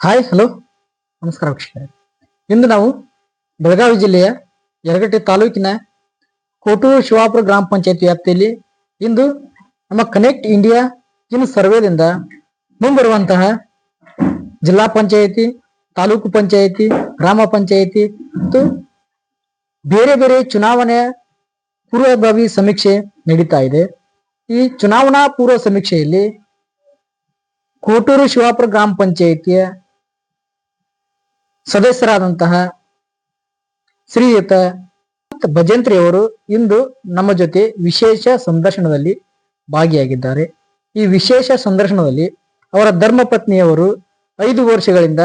Hi hello ನಮಸ್ಕಾರ ವೀಕ್ಷಕರೇ. ಇಂದು ನಾವು ಬೆಳಗಾವಿ ಜಿಲ್ಲೆಯ ಯರಗಟ್ಟಿ ತಾಲೂಕಿನ ಕೋಟೂರು ಶಿವಾಪುರ ಗ್ರಾಮ ಪಂಚಾಯತ್ ವ್ಯಾಪ್ತಿಯಲ್ಲಿ ಇಂದು ನಮ್ಮ ಕನೆಕ್ಟ್ ಇಂಡಿಯಾ ಇನ್ ಸರ್ವೇದಿಂದ ಮುಂಬರುವಂತಹ ಜಿಲ್ಲಾ ಪಂಚಾಯತಿ, ತಾಲೂಕು ಪಂಚಾಯತಿ, ಗ್ರಾಮ ಪಂಚಾಯತಿ ಮತ್ತು ಬೇರೆ ಬೇರೆ ಚುನಾವಣೆಯ ಪೂರ್ವಭಾವಿ ಸಮೀಕ್ಷೆ ನಡೀತಾ ಇದೆ. ಈ ಚುನಾವಣಾ ಪೂರ್ವ ಸಮೀಕ್ಷೆಯಲ್ಲಿ ಕೋಟೂರು ಶಿವಾಪುರ ಗ್ರಾಮ ಪಂಚಾಯಿತಿಯ ಸದಸ್ಯರಾದಂತಹ ಶ್ರೀಯುತ ಭಜಂತ್ರಿ ಅವರು ಇಂದು ನಮ್ಮ ಜೊತೆ ವಿಶೇಷ ಸಂದರ್ಶನದಲ್ಲಿ ಭಾಗಿಯಾಗಿದ್ದಾರೆ. ಈ ವಿಶೇಷ ಸಂದರ್ಶನದಲ್ಲಿ ಅವರ ಧರ್ಮಪತ್ನಿಯವರು ಐದು ವರ್ಷಗಳಿಂದ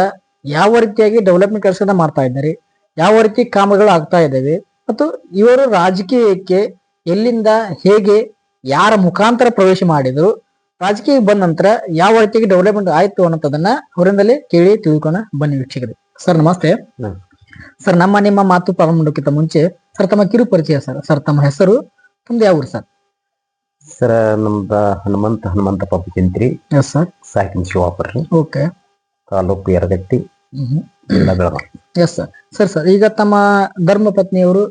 ಯಾವ ರೀತಿಯಾಗಿ ಡೆವಲಪ್ಮೆಂಟ್ ಕೆಲಸ ಮಾಡ್ತಾ ಇದ್ದಾರೆ, ಯಾವ ರೀತಿ ಕಾಮಗಳು ಆಗ್ತಾ ಇದ್ದಾವೆ ಮತ್ತು ಇವರು ರಾಜಕೀಯಕ್ಕೆ ಎಲ್ಲಿಂದ ಹೇಗೆ, ಯಾರ ಮುಖಾಂತರ ಪ್ರವೇಶ ಮಾಡಿದರು, ರಾಜಕೀಯಕ್ಕೆ ಬಂದ ನಂತರ ಯಾವ ರೀತಿಯಾಗಿ ಡೆವಲಪ್ಮೆಂಟ್ ಆಯಿತು ಅನ್ನೋದನ್ನ ಅವರಿಂದಲೇ ಕೇಳಿ ತಿಳ್ಕೊಣ ಬನ್ನಿ ವೀಕ್ಷಕರೇ. ಸರ್ ನಮಸ್ತೆ. ಸರ್ ನಮ್ಮ ನಿಮ್ಮ ಮಾತು ಪ್ರಾರಂಭಕ್ಕಿಂತ ಮುಂಚೆ ಸರ್ ತಮ್ಮ ಕಿರು ಪರಿಚಯ ಸರ್. ಸರ್ ತಮ್ಮ ಹೆಸರು ತಮ್ದು ಯಾವ ಊರು ಸರ್? ಸರ ನಮ್ದ ಹನುಮಂತ ಹನುಮಂತಪ್ಪ ಚಿಂತ್ರಿ ಎಸ್ ಸರ್ ಸಾಕಿನ ಶಿವಾಪುರ ರೀ ಓಕೆ. ತಾಲೂಕು ಎರಗಟ್ಟಿ ಜಿಲ್ಲಾ Belagavi. Yes sir sir sir ಈಗ ತಮ್ಮ ಧರ್ಮ ಪತ್ನಿಯವರು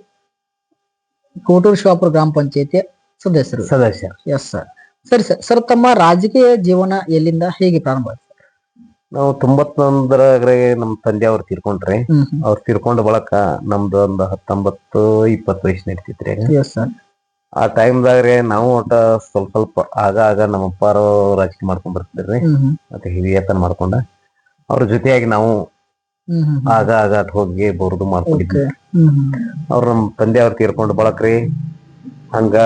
ಕೋಟೂರು ಶಿವಾಪುರ ಗ್ರಾಮ ಪಂಚಾಯತಿಯ ಸದಸ್ಯರು. ಸದಸ್ಯ. ಎಸ್ ಸರ್ ಸರಿ ಸರ್ ಸರ್ ತಮ್ಮ ರಾಜಕೀಯ ಜೀವನ ಎಲ್ಲಿಂದ ಹೇಗೆ ಪ್ರಾರಂಭ ನಾವು ತೊಂಬತ್ತೊಂದರಾಗ್ರೆ ನಮ್ಮ ತಂದೆ ಅವ್ರು ತೀರ್ಕೊಂಡ್ರಿ ಅವ್ರು ತೀರ್ಕೊಂಡ ಬಳಕ ನಮ್ದು ಒಂದು ಹತ್ತೊಂಬತ್ತು ಇಪ್ಪತ್ತು ವಯಸ್ಸು ನಡೀತಿತ್ರಿ ಎಸ್ ಸರ್ ಆ ಟೈಮ್ದಾಗ್ರೆ ನಾವು ಒಟ್ಟ ಸ್ವಲ್ಪ ಸ್ವಲ್ಪ ಆಗ ಆಗ ನಮ್ಮ ಅಪ್ಪಾರು ರಾಜಕೀಯ ಮಾಡ್ಕೊಂಡ್ ಬರ್ತಿದ್ರಿ. ಮತ್ತೆ ಹಿರಿಯತನ ಮಾಡ್ಕೊಂಡ ಅವ್ರ ಜೊತೆಯಾಗಿ ನಾವು ಆಗ ಆಗ ಅಟ್ ಹೋಗಿ ಬರುದು ಮಾಡ್ಕೊಂಡಿದ್ವಿ. ಅವ್ರ ನಮ್ ತಂದೆ ಅವ್ರು ತೀರ್ಕೊಂಡ ಬಳಕ್ರಿ ಹಂಗ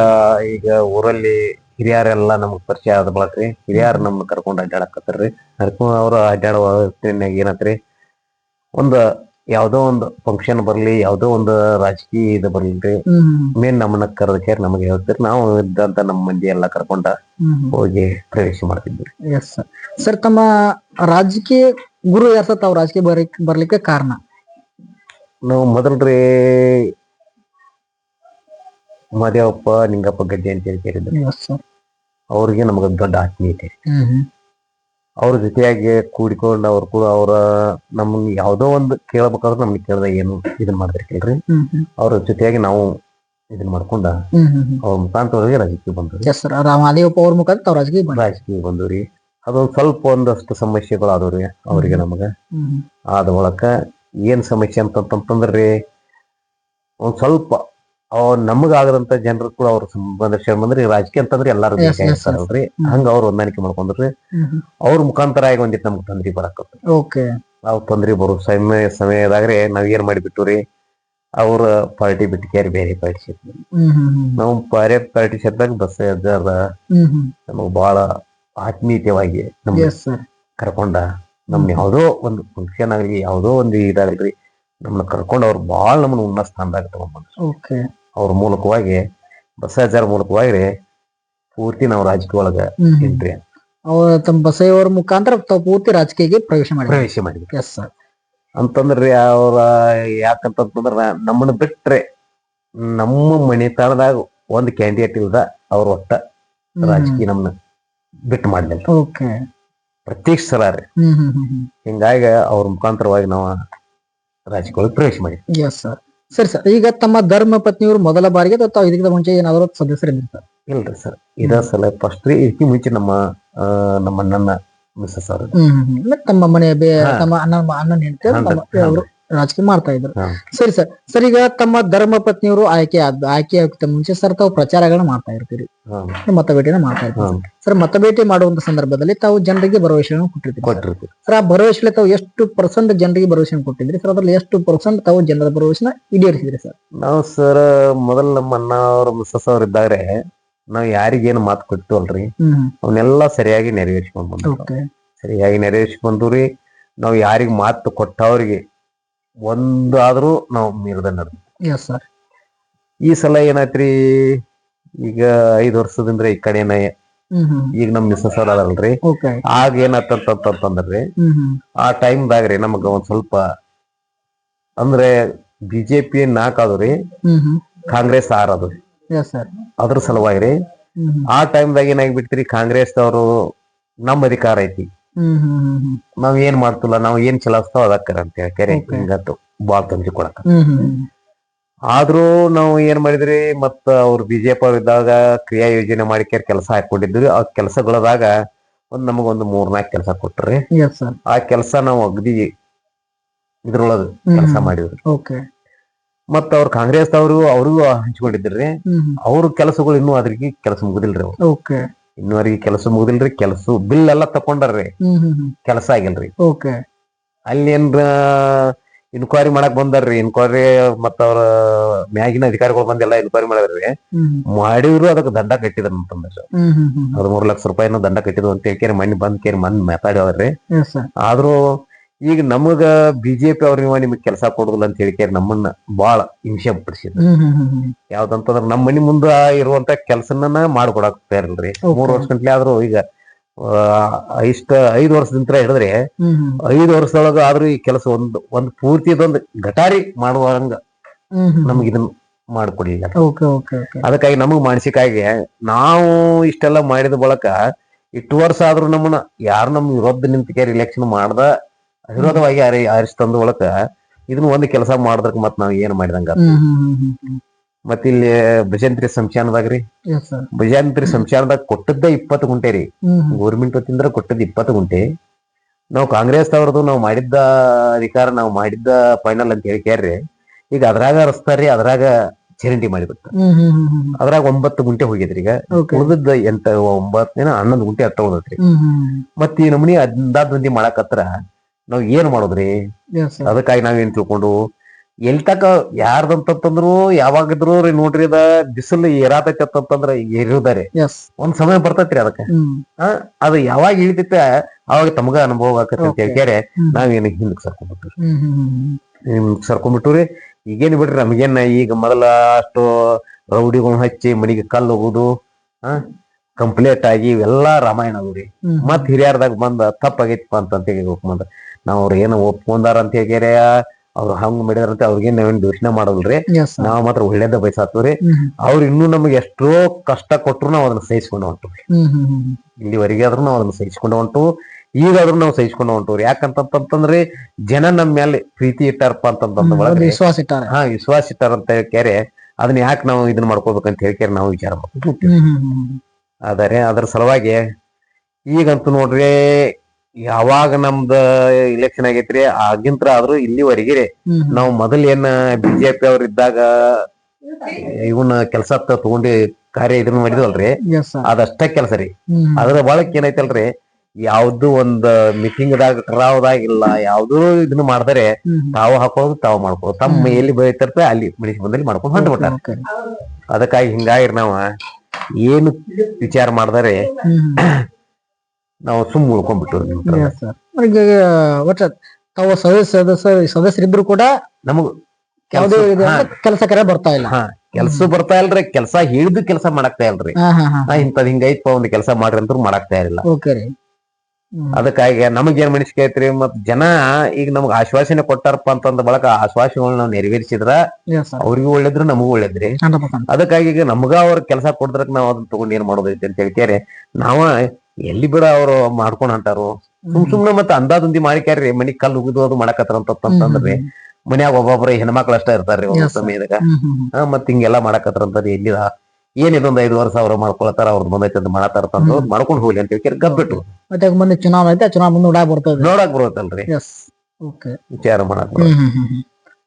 ಈಗ ಊರಲ್ಲಿ ಹಿರಿಯರೆಲ್ಲ ನಮಗ್ ಪರಿಚಯ ಆದ ಬಳಕ್ರಿ. ಹಿರಿಯರ್ ನಮ್ನ ಕರ್ಕೊಂಡ್ ಅಡ್ಡಾಡಕತ್ತಾರ್ರಿ ಕರ್ಕೊಂಡ್ ಅವ್ರ ಅಡ್ಡಾಡುವ ಹೊತ್ತಿನ್ಯಾಗ ಏನತ್ರಿ? ಒಂದ್ ಯಾವ್ದೋ ಒಂದು ಫಂಕ್ಷನ್ ಬರ್ಲಿ ಯಾವ್ದೋ ಒಂದು ರಾಜಕೀಯ ಇದು ಬರ್ಲಿ ಮೇನ್ ನಮ್ಮನ್ನ ಕರೆದಕ್ಕೆ ನಮಗೆ ಹೇಳ್ತೀರಿ. ನಾವು ಇದ್ದಂತ ನಮ್ಮ ಮಂದಿ ಎಲ್ಲ ಕರ್ಕೊಂಡ ಹೋಗಿ ಪ್ರವೇಶ ಮಾಡ್ತಿದ್ವಿ. ಎಸ್ ಸರ್ ತಮ್ಮ ರಾಜಕೀಯ ಗುರು ಯಾರು ತಾವ್ ರಾಜಕೀಯ ಬರ್ಲಿಕ್ಕೆ ಕಾರಣ? ನಾವು ಮೊದಲ್ರಿ ಮದೇವಪ್ಪ ನಿಂಗಪ್ಪ ಗಡ್ಡೆ ಅಂತ ಹೇಳಿ ಕೇಳಿದ್ರು ಅವ್ರಿಗೆ ನಮಗ ದೊಡ್ಡ ಆತ್ಮೀಯತೆ ಅವ್ರ ಜೊತೆಯಾಗಿ ಕೂಡಿಕೊಂಡು ಅವ್ರು ಕೂಡ ಅವರ ನಮ್ಗೆ ಯಾವ್ದೋ ಒಂದು ಕೇಳಬೇಕಾದ್ರೆ ನಮ್ಗೆ ಕೇಳ್ದ ಏನು ಇದನ್ನ ಮಾಡ್ತಿರ್ಕಿಲ್ರಿ ಅವ್ರ ಜೊತೆಯಾಗಿ ನಾವು ಇದನ್ನ ಮಾಡ್ಕೊಂಡ ಅವ್ರ ಮುಖಾಂತರವಾಗಿ ರಾಜಕೀಯ ಬಂದ್ರಿ ರಾಮಾದೇವಪ್ಪ ಅವ್ರ ಮುಖಾಂತರ ರಾಜಕೀಯ ರಾಜಕೀಯ ಬಂದ್ರು ರೀ. ಅದೊಂದ್ ಸ್ವಲ್ಪ ಒಂದಷ್ಟು ಸಮಸ್ಯೆಗಳು ಆದವ್ರಿ ಅವ್ರಿಗೆ ನಮಗ. ಆದ ಒಳಕ ಏನ್ ಸಮಸ್ಯೆ ಅಂತಂತಂದ್ರಿ ಒಂದ್ ಸ್ವಲ್ಪ ಅವ್ ನಮಗಾಗದಂತ ಜನರು ಕೂಡ ಅವ್ರ ಸಂಬಂಧ ಬಂದ್ರಿ ರಾಜಕೀಯ ಅಂತಂದ್ರೆ ಎಲ್ಲಾರು ಅಲ್ರಿ. ಬೇಕಾಗಿರ್ತಾರಲ್ರಿ ಹಂಗ ಅವ್ರು ಹೊಂದಾಣಿಕೆ ಮಾಡ್ಕೊಂಡ್ರಿ ಅವ್ರ ಮುಖಾಂತರ ಆಗಿ ಒಂದಿಟ್ಟು ನಮ್ಗೆ ತೊಂದ್ರೆ ಬರಾಕತ್ತ ಓಕೆ. ನಾವು ತೊಂದ್ರೆ ಬರೋ ಸಮಯ ಸಮಯದಾಗ್ರೆ ನಾವ್ ಏನ್ ಮಾಡಿಬಿಟ್ಟು ರೀ ಅವ್ರ ಪಾರ್ಟಿ ಬಿಟ್ಟು ಕೇರಿ ಬೇರೆ ಪಾರ್ಟಿ ಸೇರ್ತೀವಿ ನಾವು ಬೇರೆ ಪಾರ್ಟಿ ಸೇರಿದಾಗ ಬಸ್ ಅಜ್ಜಾರ ನಮಗ್ ಬಹಳ ಆತ್ಮೀಯತೆಯಾಗಿ ನಮ್ಗೆ ಸರ್ ಕರ್ಕೊಂಡ ನಮ್ ಯಾವ್ದೋ ಒಂದು ಫಂಕ್ಷನ್ ಆಗ್ಲಿ ಯಾವ್ದೋ ಒಂದು ಇದಾಗ್ಲಿ ನಮ್ಮನ್ನ ಕರ್ಕೊಂಡು ಅವ್ರು ಬಹಳ ನಮ್ಮನ್ನ ಉನ್ನತ ಸ್ಥಾನದಾಗ ತಗೊಂಡ್ಬಂದ್ರು ಓಕೆ ಅವ್ರ ಮೂಲಕವಾಗಿ ಬಸವಜಾರ ಮೂಲಕವಾಗಿ ಪೂರ್ತಿ ನಾವು ರಾಜಕೀಯ ಒಳಗ ಎಂಟ್ರಿ ಅವ್ರ ತಮ್ಮ ಬಸವರ ಮುಖಾಂತರ ತಾವು ಪೂರ್ತಿ ರಾಜಕೀಯಕ್ಕೆ ಪ್ರವೇಶ ಮಾಡಿ ಪ್ರವೇಶ ಮಾಡಿದ್ವಿ. ಎಸ್ ಸರ್ ಅಂತಂದ್ರಿ ಅವ್ರ ಯಾಕಂತಂದ್ರ ನಮ್ಮನ್ನ ಬಿಟ್ರೆ ನಮ್ಮ ಮನೆತನದಾಗ ಒಂದ್ ಕ್ಯಾಂಡಿಡೇಟ್ ಇಲ್ದ ಅವ್ರ ಒಟ್ಟ ರಾಜಕೀಯ ನಮ್ಮನ್ನ ಬಿಟ್ಟು ಮಾಡಲಿಲ್ಲ. ಓಕೆ ಪ್ರತ್ಯೇಕ ಸಲ ರೀ. ಹಿಂಗಾಗಿ ಅವ್ರ ಮುಖಾಂತರವಾಗಿ ನಾವು ರಾಜಕೀಯ ಪ್ರವೇಶ ಮಾಡಿ. ಎಸ್ ಸರ್ ಸರಿ ಸರ್ ಈಗ ತಮ್ಮ ಧರ್ಮ ಪತ್ನಿಯವರು ಮೊದಲ ಬಾರಿಗೆ ಅಥವಾ ಇದಕ್ಕಿಂತ ಮುಂಚೆ ಏನಾದರೂ ಸದಸ್ಯರ ಇಲ್ರಿ ಸರ್ ಇದ ಸಲ ಫಸ್ಟ್ ರೀ ಇದಕ್ಕೆ ಮುಂಚೆ ನಮ್ಮ ಆ, ನಮ್ಮ ಅಣ್ಣನ ಮಿಸ್ಸಸ್ ಅವರು. ತಮ್ಮ ಮನೆ ಬೇ ತಮ್ಮ ಅಣ್ಣ ಅಣ್ಣನ ಹೆಂಡತಿ ತಮ್ಮ. ಅವರು ರಾಜಕೀಯ ಮಾಡ್ತಾ ಇದ್ರು. ಸರಿ ಸರ್. ಸರ್ ಈಗ ತಮ್ಮ ಧರ್ಮ ಪತ್ನಿಯವರು ಆಯ್ಕೆ ಆಯ್ಕೆ ಆಗ್ತಾ ಮುಂಚೆ ಸರ್ ತಾವು ಪ್ರಚಾರಗಳನ್ನ ಮಾಡ್ತಾ ಇರ್ತೀರಿ. ಮತ ಭೇಟಿನ ಮಾಡ್ತಾ ಇರ್ತೀರಿ. ಸರ್ ಮತ ಭೇಟಿ ಮಾಡುವಂತ ಸಂದರ್ಭದಲ್ಲಿ ತಾವು ಜನರಿಗೆ ಭರವಸೆಯನ್ನು ಕೊಟ್ಟಿರ್ತೀರಿ ಸರ್. ಕೊಟ್ಟಿರ್ತೀವಿ ಸರ್ ಆ ಭರವಸೆ ತಾವು ಎಷ್ಟು ಪರ್ಸೆಂಟ್ ಜನರಿಗೆ ಭರವಸೆ ಕೊಟ್ಟಿದ್ರಿ? ಸರ್ ಅದ್ರಲ್ಲಿ ಎಷ್ಟು ಪರ್ಸೆಂಟ್ ತಾವು ಜನರ ಭರವಸೆನ ಈಡೇರಿಸಿದ್ರಿ ಸರ್? ನಾವು ಸರ್ ಮೊದಲ ನಮ್ಮ ಅಣ್ಣ ಅವ್ರ ಅವ್ರ ಇದ್ದಾರೆ. ನಾವ್ ಯಾರಿಗೇನು ಮಾತು ಕೊಟ್ಟಿವಲ್ರಿ? ಅಲ್ರಿ ಅವನ್ನೆಲ್ಲ ಸರಿಯಾಗಿ ನೆರವೇರಿಸ್ಕೊಂಡ್ ಬಂದ್ರಿ. ಸರಿಯಾಗಿ ನೆರವೇರಿಸಿಕೊಂಡ್ರಿ ನಾವು ಯಾರಿಗ್ ಮಾತು ಕೊಟ್ಟವ್ರಿಗೆ ಒಂದಾದ್ರೂ ನಾವು ಮೀರದ ಎಸ್ ಸರ್ ಈ ಸಲ ಏನಾಯ್ತ್ರಿ? ಈಗ ಐದ್ ವರ್ಷದಿಂದ ಈ ಕಡೆನ. ಈಗ ನಮ್ ಮಿಸ್ಸಸ್ ಅವ್ರ ಅದಲ್ರಿ. ಆಗ ಏನಾತಂತಂದ್ರಿ ಆ ಟೈಮ್ ಟೈಮ್ದಾಗ್ರಿ ನಮಗ ಒಂದ್ ಸ್ವಲ್ಪ ಅಂದ್ರೆ ಬಿಜೆಪಿ ನಾಕ್ ಆದ್ರಿ ಹ್ಮ್ ಹ್ಮ್. ಕಾಂಗ್ರೆಸ್ ಆರ್ ಅದು ಎಸ್ ಸರ್ ಅದ್ರ ಸಲುವಾಗಿ ರೀ. ಆ ಟೈಮ್ದಾಗ ಏನಾಗ್ಬಿಡ್ತ್ರಿ ಕಾಂಗ್ರೆಸ್ ಅವರು ನಮ್ ಅಧಿಕಾರ ಐತಿ. ನಾವ್ ಏನ್ ಮಾಡ್ತಿಲ್ಲ ನಾವ್ ಏನ್ ಚಲಾಯಿಸ್ತಾವ ಅದಕ್ಕರ ಅಂತ ಹೇಳಿ ಕೆರೆ ಹಿಂಗತ್ತು ಬಾಲ್ ತಂದಿ ಕೊಡಕ ಆದ್ರೂ ನಾವು ಏನ್ ಮಾಡಿದ್ರಿ ಮತ್ತ ಅವ್ರ ಬಿಜೆಪಿ ಅವ್ರ ಇದ್ದಾಗ ಕ್ರಿಯಾ ಯೋಜನೆ ಮಾಡಿಕೆ ಕೆಲಸ ಹಾಕೊಂಡಿದ್ವಿ ಆ ಕೆಲಸಗಳದಾಗ ಒಂದ್ ನಮಗೊಂದು ಮೂರ್ನಾಲ್ಕು ಕೆಲಸ ಕೊಟ್ರಿ. ಆ ಕೆಲಸ ನಾವು ಅಗದಿ ಇದ್ರೊಳಗ ಕೆಲಸ ಮಾಡಿದ್ರಿ ಮತ್ತ ಅವ್ರ ಕಾಂಗ್ರೆಸ್ ಅವರು ಅವ್ರಿಗೂ ಹಂಚ್ಕೊಂಡಿದ್ರಿ. ಅವ್ರ ಕೆಲಸಗಳು ಇನ್ನೂ ಅದ್ರಿಗೆ ಕೆಲಸ ಮುಗುದಿಲ್ರಿ ಅವ್ರು. ಇನ್ನುವರೆಗೆ ಕೆಲಸ ಮುಗುದಿಲ್ರಿ ಕೆಲಸ ಬಿಲ್ ಎಲ್ಲ ತಕೊಂಡಾರ್ರಿ. ಹ್ಮ್ ಕೆಲಸ ಆಗಿಲ್ರಿ. ಓಕೆ. ಅಲ್ಲಿ ಏನ್ರ ಇನ್ಕ್ವೈರಿ ಮಾಡಕ್ ಬಂದಾರ್ರಿ. ಇನ್ಕ್ವೈರಿ ಮತ್ತ ಅವ್ರ ಮ್ಯಾಗಿನ ಅಧಿಕಾರಿಗಳು ಬಂದೆಲ್ಲ ಇನ್ಕ್ವೈರಿ ಮಾಡಿದ್ರಿ. ಮಾಡಿದ್ರು ಅದಕ್ಕೆ ದಂಡ ಕಟ್ಟಿದ್ರ ಅಂತಂದ್ರ ಹದಿಮೂರು ಲಕ್ಷ ರೂಪಾಯಿನ ದಂಡ ಕಟ್ಟಿದ್ರು ಅಂತ ಹೇಳಿ ಮಣ್ಣಿ ಬಂದ್ ಕೇರಿ ಮನ್ ಮಾತಾಡ್ಯಾವ್ರಿ ಆದ್ರೂ ಈಗ ನಮಗ ಬಿಜೆಪಿ ಅವ್ರ ನೀವು ನಿಮಗ್ ಕೆಲಸ ಕೊಡುದಿಲ್ಲ ಅಂತ ಹೇಳಿಕೆ ನಮ್ಮನ್ನ ಬಾಳ ಹಿಂಸೆ ಪಡಿಸಿದ್ರು ಹ್ಮ್ ಯಾವ್ದಂತಂದ್ರ ನಮ್ಮ ಮನಿ ಮುಂದ ಇರುವಂತ ಕೆಲ್ಸನ ಮಾಡ್ಕೊಡಕ್ ತಯಾರಿಲ್ರಿ. ಮೂರ್ ವರ್ಷ ಗಂಟ್ಲೆ ಆದ್ರೂ ಈಗ ಇಷ್ಟ ಐದ್ ವರ್ಷದಿಂದ ಹಿಡಿದ್ರೆ ಹ್ಮ್ ವರ್ಷದೊಳಗ ಆದ್ರೂ ಈ ಕೆಲಸ ಒಂದ್ ಒಂದ್ ಪೂರ್ತಿ ಇದೊಂದು ಗಟಾರಿ ಮಾಡುವಂಗ ನಮ್ಗ ಇದನ್ನ ಮಾಡ್ಕೊಡ್ಲಿಲ್ಲ ಅದಕ್ಕಾಗಿ ನಮಗ್ ಮಾನಸಿಕಾಗಿ ನಾವು ಇಷ್ಟೆಲ್ಲ ಮಾಡಿದ ಬಳಕ ಇಷ್ಟು ವರ್ಷ ಆದ್ರೂ ನಮ್ಮನ್ನ ಯಾರು ನಮ್ ವಿರೋಧ ನಿಂತಿಕೆ ಇಲೆಕ್ಷನ್ ಮಾಡ್ದ ಅವಿರೋಧವಾಗಿ ಅರಿ ಆರಿಸಿ ತಂದ ಬಳಕ ಇದನ್ನ ಒಂದು ಕೆಲಸ ಮಾಡಿದ್ರಕ್ ಮತ್ ನಾವ್ ಏನ್ ಮಾಡಿದಂಗ ಮತ್ ಇಲ್ಲಿ ಭಜಂತ್ರಿ ಸಂಶಾನದಾಗ್ರಿ ಭಜಂತ್ರಿ ಸಂಶಾನದಾಗ ಕೊಟ್ಟದ್ದ ಇಪ್ಪತ್ತು ಗುಂಟೆ ರೀ. ಗೌರ್ಮೆಂಟ್ ವತಿಯಿಂದ ಕೊಟ್ಟದ್ದು ಇಪ್ಪತ್ತು ಗುಂಟೆ. ನಾವು ಕಾಂಗ್ರೆಸ್ ಅವ್ರದ್ದು ನಾವು ಮಾಡಿದ್ದ ಅಧಿಕಾರ ನಾವು ಮಾಡಿದ್ದ ಫೈನಲ್ ಅಂತ ಹೇಳಿ ಕೇಳ್ರಿ. ಈಗ ಅದ್ರಾಗ ರಸ್ತಾರಿ ಅದ್ರಾಗ ಚರಂಡಿ ಮಾಡಿಬಿಟ್ಟ ಅದ್ರಾಗ ಒಂಬತ್ತು ಗುಂಟೆ ಹೋಗಿದ್ರಿ ಈಗ. ಉಳಿದದ್ದ ಎಂತ ಒಂಬತ್ತೇನ ಹನ್ನೊಂದು ಗುಂಟೆ ಹತ್ತ ಉಳ್ದತ್ರಿ ಮತ್ತೆ ಈ ನಮನಿ ಮಂದಿ ಮಾಡಕತ್ರ ನಾವ್ ಏನ್ ಮಾಡೋದ್ರಿ? ಅದಕ್ಕಾಗಿ ನಾವೇನ್ ತಿಳ್ಕೊಂಡು ಎಲ್ ತಕ ಯಾರ್ದಂತಂದ್ರು ಯಾವಾಗಿದ್ರು ರೀ ನೋಡ್ರಿ ಅದ ಬಿಸಿಲು ಏರಾತೈತಿ ಅಂತಂದ್ರ ಏರಿದಾರೆ ಒಂದ್ ಸಮಯ ಬರ್ತೈತ್ರಿ ಅದಕ್ಕ. ಅದ ಅದು ಯಾವಾಗ ಇಳಿತೈತ ಅವಾಗ ತಮಗ ಅನುಭವ ಆಕತಿ ಅಂತ ಹೇಳ್ತಾರೆ ನಾವೇನ ಹಿಂದಕ್ ಸರ್ಕೊಂಡ್ಬಿಟ್ರಿ. ಹಿಂದಕ್ ಸರ್ಕೊಂಡ್ಬಿಟ್ಟುರಿ ಈಗೇನ್ ಬಿಡ್ರಿ ನಮಗೇನ ಈಗ ಮೊದಲ ಅಷ್ಟು ರೌಡಿಗಳು ಹಚ್ಚಿ ಮನಿಗೆ ಕಲ್ಲು ಹೋಗುದು ಆ ಕಂಪ್ಲೇಟ್ ಆಗಿ ಇವೆಲ್ಲಾ ರಾಮಾಯಣ ಅದ್ರಿ ಮತ್ ಹಿರಿಯರ್ದಾಗ ಬಂದ ತಪ್ಪಾಗೈತಿಪ್ಪ ಅಂತ ಹೇಳಿ ನಾವ್ ಅವ್ರ ಏನು ಒಪ್ಕೊಂಡಾರ ಅಂತ ಹೇಳ್ಯಾರ ಅವ್ರು ಹಂಗ್ ಮಾಡಿದಾರ ಅಂತ ಅವ್ರಿಗೇನ್ ನಾವೇನ್ ಯೋಚನೆ ಮಾಡಲ್ರಿ? ನಾವ್ ಮಾತ್ರ ಒಳ್ಳೇದ ಬಯಸಾತ್ವ್ರಿ. ಅವ್ರು ಇನ್ನೂ ನಮ್ಗೆ ಎಷ್ಟೋ ಕಷ್ಟ ಕೊಟ್ರು ನಾವ್ ಅದನ್ನ ಸಹಿಸ್ಕೊಂಡು ಹೊಂಟು ಹ್ಮ್ ಹ್ಮ್ ಹ್ಮ್ ಇಲ್ಲಿವರೆಗೆ ಆದ್ರೂ ನಾವ್ ಅದನ್ನ ಸಹಿಸ್ಕೊಂಡು ಹೊಂಟು ಈಗಾದ್ರೂ ನಾವು ಸಹಿಸ್ಕೊಂಡು ಹೊಂಟವ್ರಿ ಯಾಕಂತಂತಂದ್ರೆ ಜನ ನಮ್ಮ ಮೇಲೆ ಪ್ರೀತಿ ಇಟ್ಟಾರಪ್ಪ ಒಳಗೆ ವಿಶ್ವಾಸ ಇಟ್ಟಾರ. ಹಾ ವಿಶ್ವಾಸ ಇಟ್ಟಾರಂತ ಹೇಳ್ಕ್ಯಾರೆ ಅದನ್ನ ಯಾಕೆ ನಾವು ಇದನ್ನ ಮಾಡ್ಕೋಬೇಕಂತ ಹೇಳ್ಕ್ಯಾರೆ ನಾವು ವಿಚಾರ ಮಾಡ್ಕೊಂಡು ಆದರೆ ಅದ್ರ ಸಲುವಾಗಿ ಈಗಂತೂ ನೋಡ್ರಿ ಯಾವಾಗ ನಮ್ದ ಇಲೆಕ್ಷನ್ ಆಗೈತ್ರಿ ಆಗಿಂತ್ರ ಆದ್ರೂ ಇಲ್ಲಿವರೆಗೆ ರೀ. ನಾವು ಮೊದಲ್ ಏನ್ ಬಿಜೆಪಿ ಅವ್ರ ಇದ್ದಾಗ ಇವನ್ನ ಕೆಲಸ ತಗೊಂಡಿ ಕಾರ್ಯ ಇದನ್ನ ಮಾಡಿದ್ವಲ್ರಿ. ಅದಷ್ಟೇ ಕೆಲಸ ರೀ. ಅದ್ರ ಬಳಕ ಏನೈತಲ್ರಿ ಯಾವ್ದು ಒಂದ್ ಮೀಟಿಂಗ್ ದಾಗ ಕರಾವದಾಗಿಲ್ಲ ಯಾವ್ದು ಇದನ್ನ ಮಾಡ್ತಾರೆ ತಾವು ಹಾಕೋದು ತಾವು ಮಾಡ್ಕೋದು ತಮ್ಮ ಎಲ್ಲಿ ಬೆಳಿತಿರ್ತ ಅಲ್ಲಿ ಮನುಷ್ಯ ಬಂದಲ್ಲಿ ಮಾಡ್ಕೊಂಡು ಹೊಂಟ್ಬಿಟ್ಟಾರ ಅದಕ್ಕಾಗಿ ಹಿಂಗಾಗಿರ್ ನಾವ ಏನು ವಿಚಾರ ಮಾಡ್ದಾರೆ ನಾವು ಸುಮ್ ಉಳ್ಕೊಂಡ್ಬಿಟ್ಟು ಈಗ ಒಟ್ಟ ತಾವು ಸದಸ್ಯ ಸದಸ್ಯ ಸದಸ್ಯರಿದ್ರು ಕೂಡ ನಮಗ್ ಯಾವುದೇ ಕೆಲ್ಸ- ಹಾ, ಕೆಲಸ ಕರೆ ಬರ್ತಾ ಇಲ್ಲ. ಹಾ ಕೆಲ್ಸ ಬರ್ತಾ ಇಲ್ರಿ. ಕೆಲಸ ಹಿಡಿದು ಕೆಲಸ ಮಾಡಕ್ತಾ ಇಲ್ರಿ. ಹಾ ಹಾ ಇಂಥದ್ ಹಿಂಗೈತ್ಪ ಒಂದ್ ಕೆಲಸ ಮಾಡ್ರಿ ಅಂತ ಮಾಡಕ್ತಾ ಇರಲಿಲ್ಲ. ಓಕೆ ರೀ. ಹ್ಮ್. ಅದಕ್ಕಾಗಿ ನಮಗೇನ್ ಮನಸ್ಸಿಗೆ ಐತ್ರಿ ಮತ್ ಜನ ಈಗ ನಮಗ್ ಆಶ್ವಾಸನೆ ಕೊಟ್ಟಾರಪ್ಪ ಅಂತಂದ ಬಳಕ ಆಶ್ವಾಸಗಳನ್ನ ನಾವು ನೆರವೇರಿಸಿದ್ರ. ಅವ್ರಿಗೂ ಒಳ್ಳೇದ್ರಿ ನಮಗೂ ಒಳ್ಳೇದ್ರಿ. 100%. ಅದಕ್ಕಾಗಿ ಈಗ ನಮಗ ಅವ್ರ ಕೆಲಸ ಕೊಡದ್ರಕ್ ನಾವ್ ಅದನ್ನ ತಗೊಂಡ್ ಏನ್ ಮಾಡೋದೈತಿ ಅಂತ ಹೇಳ್ಕ್ಯಾರೆ ನಾವ ಎಲ್ಲಿ ಬಿಡ ಅವ್ರು ಮಾಡ್ಕೊಂಡ್ ಹೊಂಟಾರು ಸುಮ್ ಸುಮ್ನೆ ಮತ್ತ ಅಂದಾದಂದಿ ಮಾಡಿಕ್ಯಾರ್ರಿ ಮನಿ ಕಲ್ಲು ಉಗಿದು ಅದು ಮಾಡಕತ್ತಾರ ಅಂತಂದ್ರಿ ಮನ್ಯಾಗ ಒಬ್ಬೊಬ್ರ ಹೆಣ್ಮಕ್ಳು ಅಷ್ಟ ಇರ್ತಾರ್ರಿ ಒಂದ್. ಸಮಯದಾಗ. ಮತ್ ಹಿಂಗೆಲ್ಲಾ ಮಾಡಕತ್ತಾರ ಅಂತಂದ್ರೆ ಎಲ್ಲಿ ಏನ್ ಇದೊಂದ್ ಐದು ವರ್ಷ ಅವ್ರ ಮಾಡ್ಕೊಳತಾರ ಅವ್ರದ್ ಬಂದೈತೆ ಅಂತ ಮಾಡತಾರ ತಂದು. ಮಾಡ್ಕೊಂಡ್ ಹೋಗ್ಲಿ ಅಂತ ಹೇಳಿ ಗಬ್ಬಿಟ್ಟು ಮತ್ತೆ ಮುಂದೆ ಚುನಾವಣೆ ಐತೆ ಚುನಾವಣೆ ಮುಂದೆ ಉಡಾ ಬರ್ತದೆ. ನೋಡಕ್ ಬರುತ್ತಲ್ರಿ ವಿಚಾರ ಮಾಡಕ್.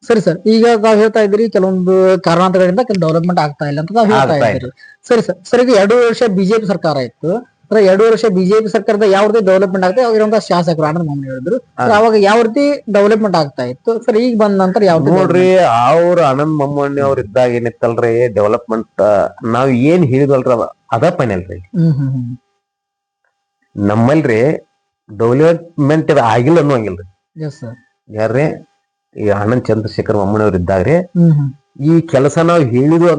ಸರಿ ಸರ್. ಈಗ ತಾವ್ ಹೇಳ್ತಾ ಇದ್ರಿ ಕೆಲವೊಂದು ಕಾರಣಾಂತರಗಳಿಂದ ಕೆಲವು ಡೆವಲಪ್ಮೆಂಟ್ ಆಗ್ತಾ ಇಲ್ಲ ಅಂತ ತಾವ್ ಹೇಳ್ತಾ ಇದ್ರಿ ಸರಿ ಸರ್. ಸರಿ ಈಗ ಎರಡು ವರ್ಷ ಬಿಜೆಪಿ ಸರ್ಕಾರ ಇತ್ತು. ಸರ್ ಎರಡು ವರ್ಷ ಬಿಜೆಪಿ ಸರ್ಕಾರದ ಯಾವ ರೀತಿ ಡೆವಲಪ್ಮೆಂಟ್ ಆಗ್ತಾ ಇರುವಂತಹ ಶಾಸಕರು ಆನಂದ್ ಮಾಮನ್ ಹೇಳಿದ್ರು. ಅವಾಗ ಯಾವ ರೀತಿ ಡೆವಲಪ್ಮೆಂಟ್ ಆಗ್ತಾ ಇತ್ತು? ಸರ್ ಈಗ ಬಂದ ನಂತರ ಯಾವ ನೋಡ್ರಿ ಅವ್ರ ಆನಂದ್ ಮಮ್ಮಣ್ಣಿ ಅವ್ರ ಇದ್ದಾಗ ಏನಿತ್ತಲ್ರಿ ಡೆವಲಪ್ಮೆಂಟ್ ನಾವ್ ಏನ್ ಹೇಳಿದ್ವಲ್ರಿ ಅದ ಅದ ಫೈನಲ್ ರೀ. ನಮ್ಮಲ್ರಿ ಡೆವಲಪ್ಮೆಂಟ್ ಆಗಿಲ್ಲ ಅನ್ನೋಂಗಿಲ್ರಿ ಯಾರ್ರಿ ಈ ಆನಂದ್ ಚಂದ್ರಶೇಖರ್ ಮಮ್ಮಣ್ಣಿ ಅವ್ರ ಇದ್ದಾಗ್ರಿ ಈ ಕೆಲಸ ನಾವ್ ಹೇಳಿದ್ವು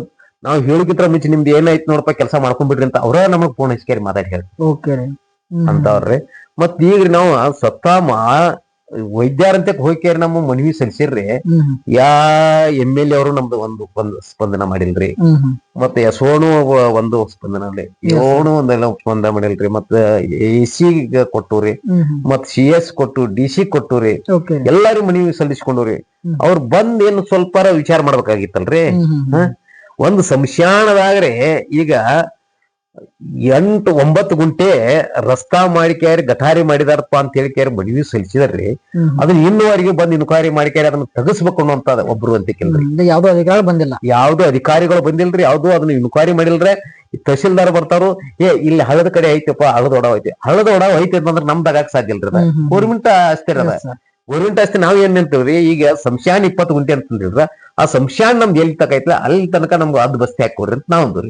ನಾವ್ ಹೇಳಿಕಿತ್ರ ಮುಂಚೆ ನಿಮ್ದು ಏನಾಯ್ತು ನೋಡಪ್ಪ ಕೆಲಸ ಮಾಡ್ಕೊಂಡ್ಬಿಡ್ರಿ ಅಂತ ಅವ್ರ ನಮಗ್ ಫೋನ್ ಹಚ್ಕೇರಿ ಮಾತಾಡಿ ಹೇಳಿ. ಓಕೆ ರೀ. ಅಂತವ್ರಿ ಮತ್ ಈಗ ನಾವು ಸ್ವತಃ ಮಾ ವೈದ್ಯಾರಂತಕ್ಕೆ ಹೋಗ್ಕೇರಿ ನಮ್ಮ ಮನವಿ ಸಲ್ಲಿಸಿರ್ರಿ. ಯಾ ಎಂ ಎಲ್ ಎ ಅವರು ನಮ್ದು ಒಂದು ಸ್ಪಂದನ ಮಾಡಿಲ್ರಿ. ಮತ್ತ ಯಶೋನು ಒಂದು ಸ್ಪಂದನ ಅಲ್ಲಿ ಯೋನು ಒಂದೆಲ್ಲ ಸ್ಪಂದನ ಮಾಡಿಲ್ರಿ. ಮತ್ತ ಎ ಸಿ ಹ್ಮ್ ಮತ್ ಸಿ ಎಸ್ ಕೊಟ್ಟು ಡಿ ಸಿ ಕೊಟ್ಟುರಿ. ಓಕೆ ಎಲ್ಲಾರು ಮನವಿ ಸಲ್ಲಿಸ್ಕೊಂಡವ್ರಿ ಅವ್ರ ಬಂದ್ ಏನು ಸ್ವಲ್ಪ ವಿಚಾರ ಮಾಡ್ಬೇಕಾಗಿತ್ತಲ್ರಿ? ಒಂದು ಸಂಶಾನದಾಗ್ರೆ ಈಗ ಎಂಟು ಒಂಬತ್ತು ಗುಂಟೆ ರಸ್ತಾ ಮಾಡಿಕ್ಯಾರಿ ಗಟಾರಿ ಮಾಡಿದಾರಪ್ಪ ಅಂತ ಹೇಳಿ ಕ್ಯಾರಿ ಮನವಿ ಸಲ್ಲಿಸಿದಾರ್ರಿ ಹ್ಮ್. ಅದನ್ನ ಇನ್ನುವರೆಗೂ ಬಂದು ಇನ್ಕ್ವೈರಿ ಮಾಡಿಕ್ಯಾರಿ ಅದನ್ನ ತಗಸ್ಬೇಕು ಅನ್ನೋಂತ ಒಬ್ರು ಅಂತ ಇದು ಯಾವ್ದೋ ಅಧಿಕಾರಿ ಬಂದಿಲ್ಲ. ಯಾವ್ದು ಅಧಿಕಾರಿಗಳು ಬಂದಿಲ್ರಿ ಯಾವ್ದು ಅದನ್ನ ಇನ್ಕ್ವೈರಿ ಮಾಡಿಲ್ರಿ ತಹಶೀಲ್ದಾರ್ ಬರ್ತಾರು ಏ ಇಲ್ಲಿ ಹಳದ ಕಡೆ ಐತಪ್ಪ ಹಳದ ಒಡವ ಐತಿ. ಹಳದ ಒಡವ ಐತಿ ಅಂತಂದ್ರೆ ನಮ್ದಾಗ ಸಾಧ್ಯ ಇಲ್ರಿ. ಗೌರ್ಮೆಂಟ್ ಅಷ್ಟೇ ಅದ ಗೌರ್ಮೆಂಟ್ ಆಸ್ತಿ ನಾವ್ ಏನ್ ನಿಂತೀವ್ರಿ ಈಗ ಸಂಶಾನ್ ಇಪ್ಪತ್ತು ಗುಂಟೆ ಅಂತಂದ್ರ ಆ ಸಂಶಾನ್ ನಮ್ದು ಎಲ್ಲಿ ತನಕ ಐತ್ಲ ಅಲ್ಲಿ ತನಕ ನಮ್ಗೆ ಅದ್ ಬಸ್ತಿ ಹಾಕೊಡ್ರಿ ಅಂತ ನಾವ್ ಅಂದ್ರಿ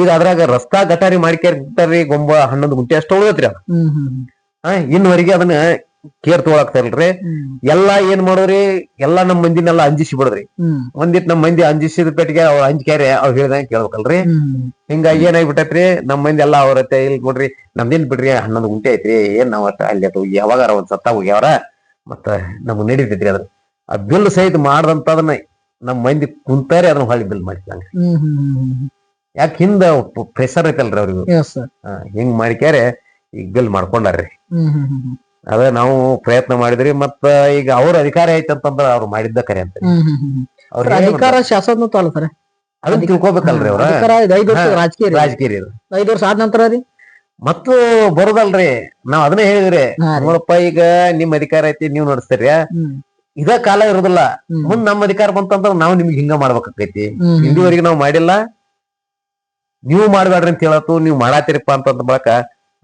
ಈಗ ಅದ್ರಾಗ ರಸ್ತಾ ಗಟಾರಿ ಮಾಡ್ಕ್ಯಾರಿ ಗೊಂಬ ಹನ್ನೊಂದು ಗುಂಟೆ ಅಷ್ಟು ಉಳಿದತ್ರಿ ಅದು. ಆ, ಇನ್ನುವರೆಗೆ ಅದನ್ನ ಕೇರ್ ತಗೊಳಕ್ತಾರಲ್ರಿ ಎಲ್ಲಾ ಏನ್ ಮಾಡೋರಿ ಎಲ್ಲಾ ನಮ್ ಮಂದಿನೆಲ್ಲ ಅಂಜಿಸಿ ಬಿಡದ್ರಿ. ಹ್ಮ್. ಒಂದಿಟ್ ನಮ್ ಮಂದಿ ಅಂಜಿಸಿದ ಪೆಟ್ಟಿಗೆ ಅವ್ರ ಅಂಜಿಕ್ಯಾರೆ ಅವ್ರು ಹೇಳ್ದಂಗ ಕೇಳ್ಬೇಕಲ್ರಿ. ಹಿಂಗ ಹಿಂಗಾಗಿ ಏನಾಗ್ಬಿಟ್ಟೈತ್ರಿ? ನಮ್ ಮಂದಿ ಎಲ್ಲಾ ಅವ್ರ ಇಲ್ಲಿ ನೋಡ್ರಿ ನಮ್ದೇನ್ ಬಿಡ್ರಿ ಹನ್ನೊಂದು ಗುಂಟೆ ಐತ್ರಿ ಏನ್ ನಾವ್ ಅಲ್ಲಿ ಅದು ಯಾವಾಗಾರ ಒಂದ್ ಸತ್ತ ಹೋಗ್ಯಾವ್ರ? ಮತ್ತ ನಮ್ಗೆ ನಡೀತೈತ್ರಿ ಅದ್ರ. ಆ ಬಿಲ್ ಸಹಿತ ಮಾಡ್ದಂತದನ್ನ ನಮ್ ಮಂದಿ ಕುಂತಾರೆ ಅದನ್ನ ಹೊಳ್ಳಿ ಬಿಲ್ ಮಾಡಿದಂಗ ಯಾಕ ಹಿಂದ ಪ್ರೆಷರ್ ಐತಲ್ರಿ ಅವ್ರಿಗೆ. ಹಿಂಗ್ ಮಾಡ್ಕ್ಯಾರೆ ಈಗ ಬಿಲ್ ಮಾಡ್ಕೊಂಡಾರ್ರಿ. ಅದ ನಾವು ಪ್ರಯತ್ನ ಮಾಡಿದ್ರಿ ಮತ್ತ ಈಗ ಅವ್ರ ಅಧಿಕಾರ ಐತಿ ಅಂತಂದ್ರ ಅವ್ರು ಮಾಡಿದ್ದ ಕರೆ ಅಂತ. ಅವ್ರ ಅಧಿಕಾರ ಶಾಸನ ಸರ್ ಅದನ್ನ ತಿಳ್ಕೊಬೇಕಲ್ರಿ ಅವ್ರ? ರಾಜಕೀಯ ರಾಜಕೀಯ ಐದು ವರ್ಷ ಆದ ನಂತರ ರೀ? ಮತ್ತು ಬರೋದಲ್ರಿ ನಾವ್ ಅದನ್ನ ಹೇಳಿದ್ರಿ. ನೋಡಪ್ಪ ಈಗ ನಿಮ್ ಅಧಿಕಾರ ಐತಿ ನೀವ್ ನಡೆಸ್ತೀರಿ ಇದ ಕಾಲ ಇರೋದಿಲ್ಲ. ಮುಂದ್ ನಮ್ ಅಧಿಕಾರ ಬಂತಂದ್ರ ನಾವ್ ನಿಮ್ಗೆ ಹಿಂಗ ಮಾಡ್ಬೇಕಾಕೈತಿ. ಇಲ್ಲಿವರೆಗೆ ನಾವ್ ಮಾಡಿಲ್ಲ. ನೀವು ಮಾಡ್ಬೇಡ್ರಿ ಅಂತ ಹೇಳತ್ತು ನೀವ್ ಮಾಡಾತಿರಪ್ಪ ಅಂತಂದ ಬಳಕ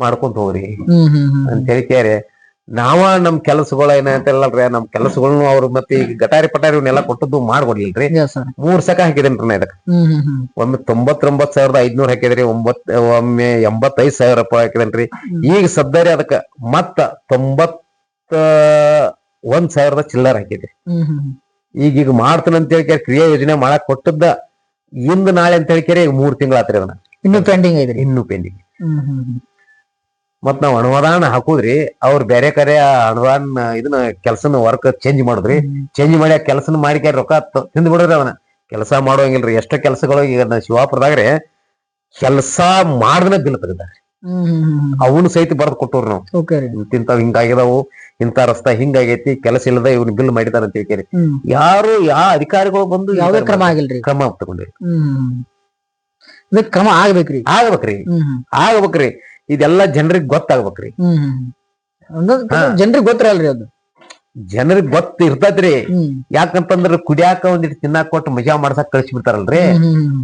ಮಾಡ್ಕೊಂತ ಹೋಗ್ರಿ. ಅಂತ ಹೇಳಿಕ್ಯಾರೆ ನಾವ ನಮ್ ಕೆಲಸಗಳು ಏನಂತಲ್ಲಲ್ರಿ ನಮ್ ಕೆಲಸಗಳನ್ನು ಅವ್ರು ಮತ್ತೆ ಈಗ ಗಟಾರಿ ಪಟಾರಿ ಇವನ್ನೆಲ್ಲ ಕೊಟ್ಟದ್ದು ಮಾಡ್ಕೊಡ್ಲಿಲ್ರಿ. ಮೂರ್ ಸಕ ಹಾಕಿದೇನ್ರಿ ನಾ ಇದಕ್ಕ ಒಮ್ಮೆ ತೊಂಬತ್ತೊಂಬತ್ ಸಾವಿರದ ಐದ್ನೂರ್ ಹಾಕಿದ್ರಿ ಒಂಬತ್ ಒಮ್ಮೆ ಎಂಬತ್ತೈದ್ ಸಾವಿರ ರೂಪಾಯಿ ಹಾಕಿದೇನ್ರಿ. ಈಗ ಸದ್ದರಿ ಅದಕ್ಕ ಮತ್ತ ತೊಂಬತ್ತ ಒಂದ್ ಸಾವಿರದ ಚಿಲ್ಲರ್ ಹಾಕಿದ್ರಿ. ಈಗ ಈಗ ಮಾಡ್ತಾನ ಅಂತ ಹೇಳಿ ಕ್ರಿಯಾ ಯೋಜನೆ ಮಾಡಕ್ ಕೊಟ್ಟದ್ದ ಇಂದ ನಾಳೆ ಅಂತ ಹೇಳಿ ಈಗ ಮೂರ್ ತಿಂಗಳ ಆತ್ರಿ ಅದನ್ನ. ಇನ್ನು ಪೆಂಡಿಂಗ್ ಐತ್ರಿ. ಇನ್ನು ಪೆಂಡಿಂಗ್. ಮತ್ ನಾವ್ ಅನುದಾನ ಹಾಕುದ್ರಿ ಅವ್ರ ಬೇರೆ ಕಡೆ ಆ ಅನುದಾನ ಇದನ್ನ ಕೆಲ್ಸನ ವರ್ಕ್ ಚೇಂಜ್ ಮಾಡುದ್ರಿ. ಚೇಂಜ್ ಮಾಡಿ ಆ ಕೆಲ್ಸನ ಮಾಡಿ ರೊಕ್ಕ ತಿಂದ್ ಬಿಡ್ರಿ ಅವನ. ಕೆಲಸ ಮಾಡೋಂಗಿಲ್ರಿ ಎಷ್ಟೋ ಕೆಲಸಗಳು ಈಗ ಶಿವಾಪುರದಾಗ್ರಿ ಕೆಲಸ ಮಾಡ್ದನ ಬಿಲ್ ತೆಗ್ದಾರೆ. ಅವನು ಸಹಿತ ಬರ್ದ್ ಕೊಟ್ಟವ್ರು ನಾವು. ಇಂತಿಂತಾವ್ ಹಿಂಗಾಗಿದಾವು ಇಂತ ರಸ್ತ ಹಿಂಗಾಗೈತಿ ಕೆಲಸ ಇಲ್ಲದ ಇವ್ನ ಬಿಲ್ ಮಾಡಿದಾರ ಅಂತ ಹೇಳ್ಕೇರಿ. ಯಾರು ಯಾ ಅಧಿಕಾರಿಗಳು ಬಂದು ಯಾವ್ದೇ ಕ್ರಮ. ಆಗಿಲ್ರಿ. ಕ್ರಮ ತಗೊಂಡ್ರಿ. ಇದಕ್ ಕ್ರಮ ಆಗ್ಬೇಕ್ರಿ. ಆಗ್ಬೇಕ್ರಿ. ಆಗ್ಬೇಕ್ರಿ. ಇದೆಲ್ಲ ಜನರಿಗೆ ಗೊತ್ತಾಗ್ಬೇಕ್ರಿ. ಜನರಿಗೆ ಗೊತ್ತಿರಲ್ರಿ ಅದು. ಜನರಿಗೆ ಗೊತ್ತ ಇರ್ತೈತ್ರಿ ಯಾಕಂತಂದ್ರೆ ಕುಡಿಯಾಕ ಒಂದಿಟ್ಟು ತಿನ್ನಾಕ ಕೊಟ್ಟು ಮಜಾ ಮಾಡ್ಸಕ್ ಕಳ್ಸಿ ಬಿಡ್ತಾರಲ್ರಿ.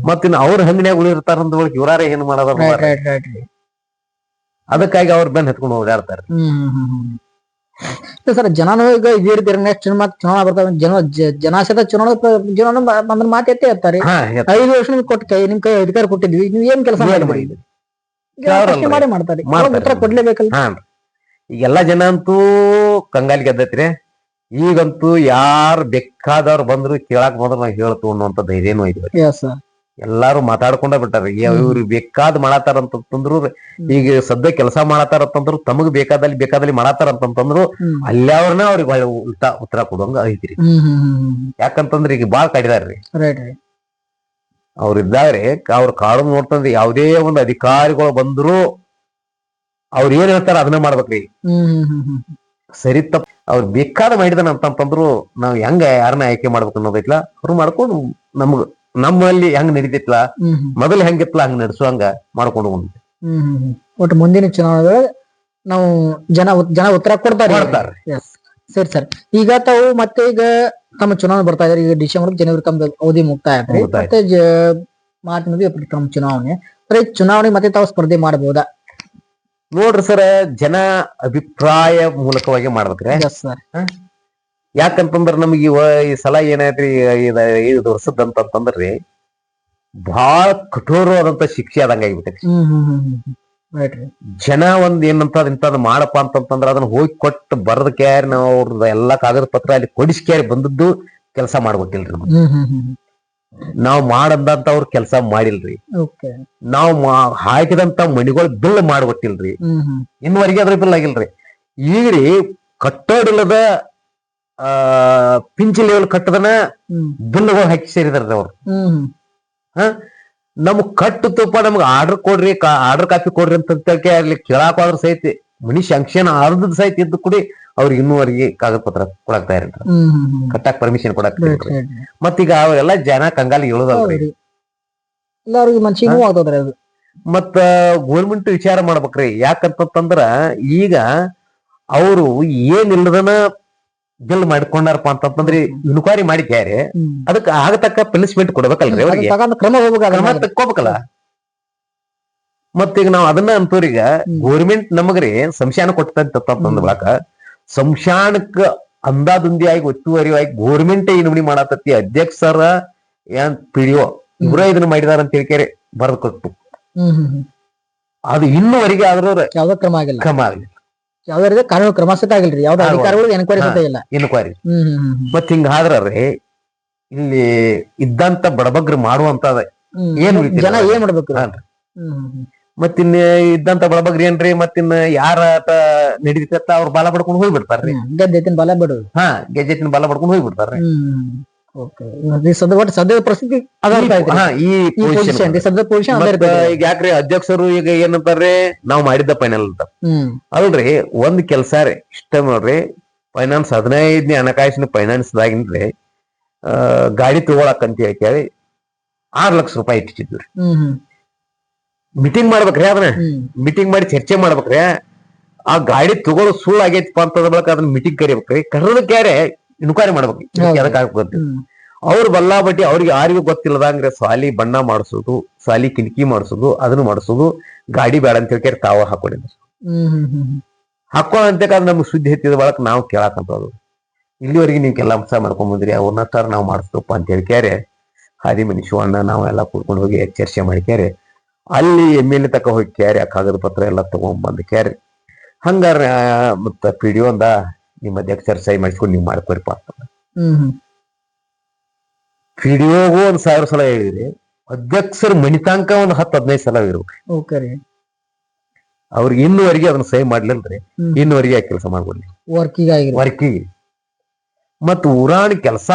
ಮತ್ತಿನ್ ಅವ್ರ ಹಂಗನ್ಯಾಗ ಉಳಿರ್ತಾರ ಅಂದ್ರೊಳಗೆ ಇವರಾರ ಏನ್ ರೀ ಅದಕ್ಕಾಗಿ ಅವ್ರ ಬೆನ್ ಹತ್ಕೊಂಡು ಓಡಾಡ್ತಾರ. ಸರ್ ಜನನು ಈಗ ಇದೇ ನೆಕ್ಸ್ಟ್ ಮತ್ತೆ ಚುನಾವಣೆ ಬರ್ತಾವ ಜನ ಜನಸದ ಜನಾಶಯದ ಚುನಾವಣೆ ಬ- ಬಂದ್ರ ಮಾತು ಎತ್ತೇ ಇರ್ತಾರೆ ಹಾ ಎತ್- ಐದು ವರ್ಷ ನಿಮ್ಗೆ ಕೊಟ್ಟು ಕೈ ನಿಮ್ ಕೈ ಅಧಿಕಾರ ಕೊಟ್ಟಿದ್ವಿ ನೀವ್ ಏನ್ ಕೆಲಸ ಮಾಡಿದ್ರಿ? ಮಾಡೇ ಮಾಡ್ತಾರೆ. ಮಾಡ್ತಾರೆ. ಉತ್ತರ ಕೊಡ್ಲೇಬೇಕಲ್ಲ ಹಾ. ಈಗ ಎಲ್ಲಾ ಜನ ಅಂತೂ ಕಂಗಾಲಿ ಗೆದ್ದೈತ್ರಿ ಈಗಂತೂ ಯಾರ್ ಬೇಕಾದವ್ರು ಬಂದ್ರು ಕೇಳಾಕ್ ಬಂದ್ರು ನಾವು ಹೇಳ್ತು ಅನ್ನುವಂತ ಧೈರ್ಯನೂ ಐತಿ ಎಲ್ಲಾರು ಮಾತಾಡ್ಕೊಂಡ ಬಿಟ್ಟಾರ. ಇವ್ರು ಬೇಕಾದ್ ಮಾಡತಾರ ಅಂತಂದ್ರು ಈಗ ಸದ್ಯ ಕೆಲಸ ಮಾಡತಾರ ಅಂತಂದ್ರು ತಮಗ್ ಬೇಕಾದಲ್ಲಿ ಬೇಕಾದಲ್ಲಿ ಮಾಡತಾರ ಅಂತಂದ್ರು ಹ್ಮ್. ಅಲ್ಯಾವ್ರನ್ನ ಅವ್ರಿಗೆ ಉಲ್ಟಾ ಉತ್ತರ ಕೊಡುವಂಗ ಐತ್ರಿ. ಯಾಕಂತಂದ್ರ ಈಗ ಬಾಳ್ ಕಡಿದಾರ್ರಿ. ರೈಟ್ ರೀ ಅವ್ರ ಇದ್ದಾಗ್ರಿ ಅವ್ರ ಕಾಡು ನೋಡ್ತಂದ್ರೆ ಯಾವುದೇ ಒಂದು ಅಧಿಕಾರಿಗಳು ಬಂದ್ರು ಅವ್ರು ಏನ್ ಹೇಳ್ತಾರ ಅದನ್ನ ಮಾಡ್ಬೇಕ್ರಿ. ಸರಿ ತಪ್ಪ ಅವ್ರು ಬೇಕಾದ ಮಾಡಿದನ ಅಂತಂತಂದ್ರು ನಾವ್ ಹೆಂಗ ಯಾರನ್ನ ಆಯ್ಕೆ ಮಾಡ್ಬೇಕು ಅನ್ನೋದೈತ್ಲ? ಅವ್ರು ಮಾಡ್ಕೊಂಡು ನಮ್ಗ ನಮ್ಮಲ್ಲಿ ಹೆಂಗ್ ನಡೀತಿತ್ಲ? ಮೊದಲು ಹೆಂಗಿತ್ಲ ಹಂಗ ನಡ್ಸುವಂಗ ಮಾಡ್ಕೊಂಡು. ಹ್ಮ್. ಒಟ್ಟು ಮುಂದಿನ ಚುನಾವಣೆಗಳು ನಾವು ಜನ ಜನ ಉತ್ತರ ಕೊಡ್ತಾರೆ ಸರಿ ಸರ್. ಈಗ ತಾವು ಮತ್ತೆ ಈಗ ತಮ್ಮ ಚುನಾವಣೆ ಬರ್ತಾ ಇದಾರೆ ಈಗ ಡಿಸೆಂಬರ್ ಜನವರಿ ತಮ್ಮ ಅವಧಿ ಮುಕ್ತಾಯ ಮುಗ್ತಾಯ. ಮತ್ತೆ ಜ- ಮಾರ್ಚ್ ನದಿ ಏಪ್ರಿಲ್ ತಮ್ಮ ಚುನಾವಣೆ. ಅಂದ್ರೆ ಚುನಾವಣೆ ಮತ್ತೆ ತಾವು ಸ್ಪರ್ಧೆ ಮಾಡಬಹುದಾ ನೋಡ್ರಿ ಸರ್ ಜನ ಅಭಿಪ್ರಾಯ ಮೂಲಕವಾಗಿ ಮಾಡ್ಬೇಕ್ರಿ. ಸರ್ ಯಾಕಂತಂದ್ರ ನಮ್ಗೆ ಈ ಸಲ ಏನಾಯ್ತ್ರಿ ಐದು ವರ್ಷದಂತಂದ್ರಿ ಬಹಳ ಕಠೋರವಾದಂತ ಶಿಕ್ಷೆ ಆದಂಗ ಆಗಿಬಿಟ್ಟೈತಿ ಜನ ಒಂದ್ ಏನಂತ ಇಂಥದ್ ಮಾಡಪ್ಪ ಅಂತಂತಂದ್ರ ಅದನ್ನ ಹೋಗಿ ಕೊಟ್ಟು ಬರದ ಕ್ಯಾರಿ ನಾವು ಅವ್ರದ್ದು ಎಲ್ಲಾ ಕಾಗದ ಪತ್ರ ಅಲ್ಲಿ ಕೊಡಿಸಿ ಕ್ಯಾರಿ ಬಂದದ್ದು ಕೆಲಸ ಮಾಡ್ಬೇಕಿಲ್ರಿ ನಾವ್ ಮಾಡದಂತ ಅವ್ರ ಕೆಲಸ ಮಾಡಿಲ್ರಿ. ನಾವ್ ಹಾಕಿದಂತ ಮಣಿಗಳು ಬಿಲ್ ಮಾಡ್ಬಿಟ್ಟಿಲ್ರಿ ಇನ್ನುವರೆಗೆ ಅದ್ರ ಬಿಲ್ ಆಗಿಲ್ರಿ. ಈಗ ರೀ ಕಟ್ಟೋಡಿಲ್ಲದ ಆ ಪಿಂಚಿ ಲೆವೆಲ್ ಕಟ್ಟದನ ಬಿಲ್ಗಳು ಹಾಕಿ ಸೇರಿದಾರ್ರಿ ಅವ್ರು. ಹ? ನಮಗ್ ಕಟ್ಟುತ್ತಪ್ಪ ನಮ್ಗೆ ಆರ್ಡರ್ ಕೊಡ್ರಿ ಆರ್ಡರ್ ಕಾಪಿ ಕೊಡ್ರಿ ಅಂತ ಅಲ್ಲಿ ಕೇಳಾಕ ಹೋದ್ರ ಸಹಿತ ಮನಿ ಶಂಕ್ಷನ್ ಅರ್ಧದ ಸಹಿತ ಇದ್ದು ಕೂಡಿ ಅವ್ರಿಗೆ ಇನ್ನೂವರೆಗೆ ಕಾಗದ ಪತ್ರ ಕೊಡಕ್ ತಯಾರಿ ಕಟ್ಟಾಕ್ ಪರ್ಮಿಷನ್ ಕೊಡಕ್ ಮತ್ತೀಗ ಅವೆಲ್ಲ ಜನ ಕಂಗಾಲಿ ಹೇಳೋದಲ್ರಿ ಮತ್ತ ಗೋರ್ಮೆಂಟ್ ವಿಚಾರ ಮಾಡ್ಬೇಕ್ರಿ. ಯಾಕಂತಂದ್ರ ಈಗ ಅವರು ಏನ್ ಇಲ್ಲದನ ಬಿಲ್ ಮಾಡ್ಕೊಂಡಾರಪ್ಪ ಅಂತಂದ್ರೆ ಇನ್ಕ್ವೈರಿ ಮಾಡಿ ಕ್ಯಾರೆ ಹ್ಮ್. ಅದಕ್ಕೆ ಆಗತಕ್ಕ ಪನಿಷ್ಮೆಂಟ್ ಕೊಡ್ಬೇಕಲ್ರಿ ಅದನ್ನ ಅವ್ರಿಗೆ? ತಗೊಂಡ್ ಕ್ರಮ ಹೋಗ್ಬೇಕು ಕ್ರಮ ತಕ್ಕೋಬೇಕಲ್ಲ? ಮತ್ತೀಗ ನಾವ್ ಅದನ್ನ ಅಂತವ್ರೀಗ ಗೌರ್ಮೆಂಟ್ ನಮಗ್ರಿ ಸಂಶಾನ ಕೊಟ್ಟಂತಂದ ಬಳಕ ಸಂಶಾನಕ್ಕ ಒತ್ತುವರಿ ಆಗಿ ಗೋರ್ಮೆಂಟ್ ಈ ನಮನಿ ಅಧ್ಯಕ್ಷ ಅಧ್ಯಕ್ಷರ ಏನ್ ಪಿಡಿಒ ಇವ್ರ ಇದನ್ನ ಮಾಡಿದಾರ ಅಂತ ಹೇಳ್ಕೇರಿ ಬರೆದು ಕೊಟ್ಟು. ಅದು ಇನ್ನುವರೆಗೆ ಆದ್ರೂ ಯಾವ್ದೋ ಕ್ರಮ ಆಗಿಲ್ಲ. ಕ್ರಮ ಆಗಲಿ ಯಾವ್ದೇ ರೀತಿ ಕಾನೂನು ಕ್ರಮ ಸಹಿತ ಆಗಿಲ್ರಿ. ಯಾವ್ದು. ಅಧಿಕಾರಿಗಳು ಎನ್ಕ್ವೈರಿ ಸಹಿತ ಇಲ್ಲ. ಇನ್ಕ್ವೈರಿ ಮತ್ ಹಿಂಗ ಆದ್ರರಿ ಇಲ್ಲಿ ಇದ್ದಂತ ಬಡಬಗ್ರು ಮಾಡುವಂತ ಏನ್? ಜನ ಏನ್ ಮಾಡ್ಬೇಕು. ಮತ್ತಿನ್ನ ಇದ್ದಂತ ಬಡಬಗ್ರಿ ಏನ್ರಿ ಮತ್ತಿನ್ ಯಾರ ನಡೀತತ್ತ ಅವ್ರ ಬಾಲ ಬಡ್ಕೊಂಡು ಹೋಗ್ಬಿಡ್ತಾರ್ರಿ. ಹ್ಮ್. ಬಾಲ ಬಲ ಬಿಡು ಹಾ ಗೆಜೆಟಿನ ಬಾಲ ಬಡ್ಕೊಂಡು ಹೋಗ್ಬಿಡ್ತಾರ್ರಿ. ಸದ್ಯ ಒಟ್ಟು ಸದ್ಯದ ಪರಿಸ್ಥಿತಿ ಅದಾಗ್ತಾ ಐತ್ರಿ ಹಾ ಈ ಈ ಪೊಸಿಷನ್ ಸದ್ಯದ ಪೊಸಿಷನ್ ಅದೇ ಈಗ ಯಾಕ್ರಿ ಅಧ್ಯಕ್ಷರು ಈಗ ಏನಂತಾರ್ರಿ? ನಾವ್ ಮಾಡಿದ್ದ ಫೈನಲ್ ಅಂತ. ಅಲ್ರಿ ಒಂದ್ ಕೆಲ್ಸ ರೀ ಇಷ್ಟ ನೋಡ್ರಿ ಫೈನಾನ್ಸ್ ಹದಿನೈದನೇ ಹಣಕಾಸಿನ ಫೈನಾನ್ಸ್ ದಾಗಿನ್ರಿ ಆ ಗಾಡಿ ತಗೊಳಕ್ ಅಂತ ಹೇಳಿ ಆರ್ ಲಕ್ಷ ರೂಪಾಯಿ ಇಟ್ಟಿದ್ವಿ. ಮೀಟಿಂಗ್ ಮಾಡ್ಬೇಕ್ರಿ ಅದನ್ನ. ಮೀಟಿಂಗ್ ಮಾಡಿ ಚರ್ಚೆ ಮಾಡ್ಬೇಕ್ರಿ. ಆ ಗಾಡಿ ತಗೊಳ್ಳೋ ಸುಳ್ಳು ಆಗೈತಪ್ಪ ಅಂತ ಬಳಕ ಅದನ್ನ ಮೀಟಿಂಗ್ ಕರಿಬೇಕ್ರಿ. ಕರೆದಕ್ಕಾರೆ ಇನ್ಕ್ವೈರಿ ಮಾಡ್ಬೇಕು. ಆಗ್ಬೇಕು. ಹ್ಮ್. ಅವ್ರ ಬಲ್ಲಾ ಬಟ್ಟಿ ಅವ್ರಿಗೆ ಯಾರಿಗೂ ಗೊತ್ತಿಲ್ಲದಂಗ್ರೆ ಸಾಲಿ ಬಣ್ಣ ಮಾಡಿಸೋದು ಸಾಲಿ ಕಿಟಕಿ ಮಾಡಿಸೋದು ಅದನ್ನು ಮಾಡಿಸೋದು ಗಾಡಿ ಬೇಡ ಅಂತ ಹೇಳ್ಕೇರಿ ತಾವ ಹಾಕೊಂಡಿದ್ರು ಹ್ಮ್ ಹ್ಮ್ ಹ್ಮ್ ಹ್ಮ್. ಹಾಕೋ ಅಂತೇಕಾದ್ರೆ ನಮ್ಗೆ ಸುದ್ದಿ ಹೆತ್ತಿದ ಬಳಕ ನಾವು ಕೇಳಕಂತದ್ದು. ಇಲ್ಲಿವರೆಗೆ ನೀವು ಕೆಲಸ ಮಾಡ್ಕೊಂಡ್ ಬಂದ್ರಿ ಅವ್ರನ್ನ ತರ ನಾವು ಮಾಡಿಸ್ತಪ್ಪ ಅಂತ ಹೇಳ್ಕ್ಯಾರೆ ಹಾದಿ ಮನಿ ಶಿವಣ್ಣ ನಾವೆಲ್ಲ ಕೂತ್ಕೊಂಡು ಹೋಗಿ ಚರ್ಚೆ ಮಾಡ್ಕ್ಯಾರೆ ಅಲ್ಲಿ ಎಂ ಎಲ್ ಎ ತಕ ಹೋಗಿ ಕ್ಯಾರೆ ಆ ಕಾಗದ ಪತ್ರ ಎಲ್ಲ ತಗೊಂಡ್ ಬಂದ್ ಕ್ಯಾರೆ ಹಂಗಾರ ಮತ್ತ ಪಿ ಡಿ ಒಂದ ನಿಮ್ಮ ಅಧ್ಯಕ್ಷರ ಸಹಿ ಮಾಡಿಸ್ಕೊಂಡು ನೀವು ಮಾಡ್ಕೊರಿಪ್ಪ ಅಂತ ಹ್ಮ್. ಹ್ಮ್ ಪಿ ಡಿ ಒಂದ್ ಸಾವಿರ ಸಲ ಹೇಳಿದ್ರಿ. ಅಧ್ಯಕ್ಷರ ಮಣಿತಾಂಕ ಒಂದ್ ಹತ್ತು ಹದಿನೈದು ಸಲ ಇರ್ಬೇಕು ಅವ್ರಿಗೆ ಇನ್ನುವರೆಗೆ ಅದನ್ನ ಸಹಿ ಮಾಡ್ಲಿಲ್ರಿ. ಇನ್ನುವರೆಗೆ ಆ ಕೆಲಸ ಮಾಡ್ಕೊಡ್ಲಿ. ವರ್ಕಿಗೆ ವರ್ಕಿಗೆ ಮತ್ ಊರಾಣ ಕೆಲಸ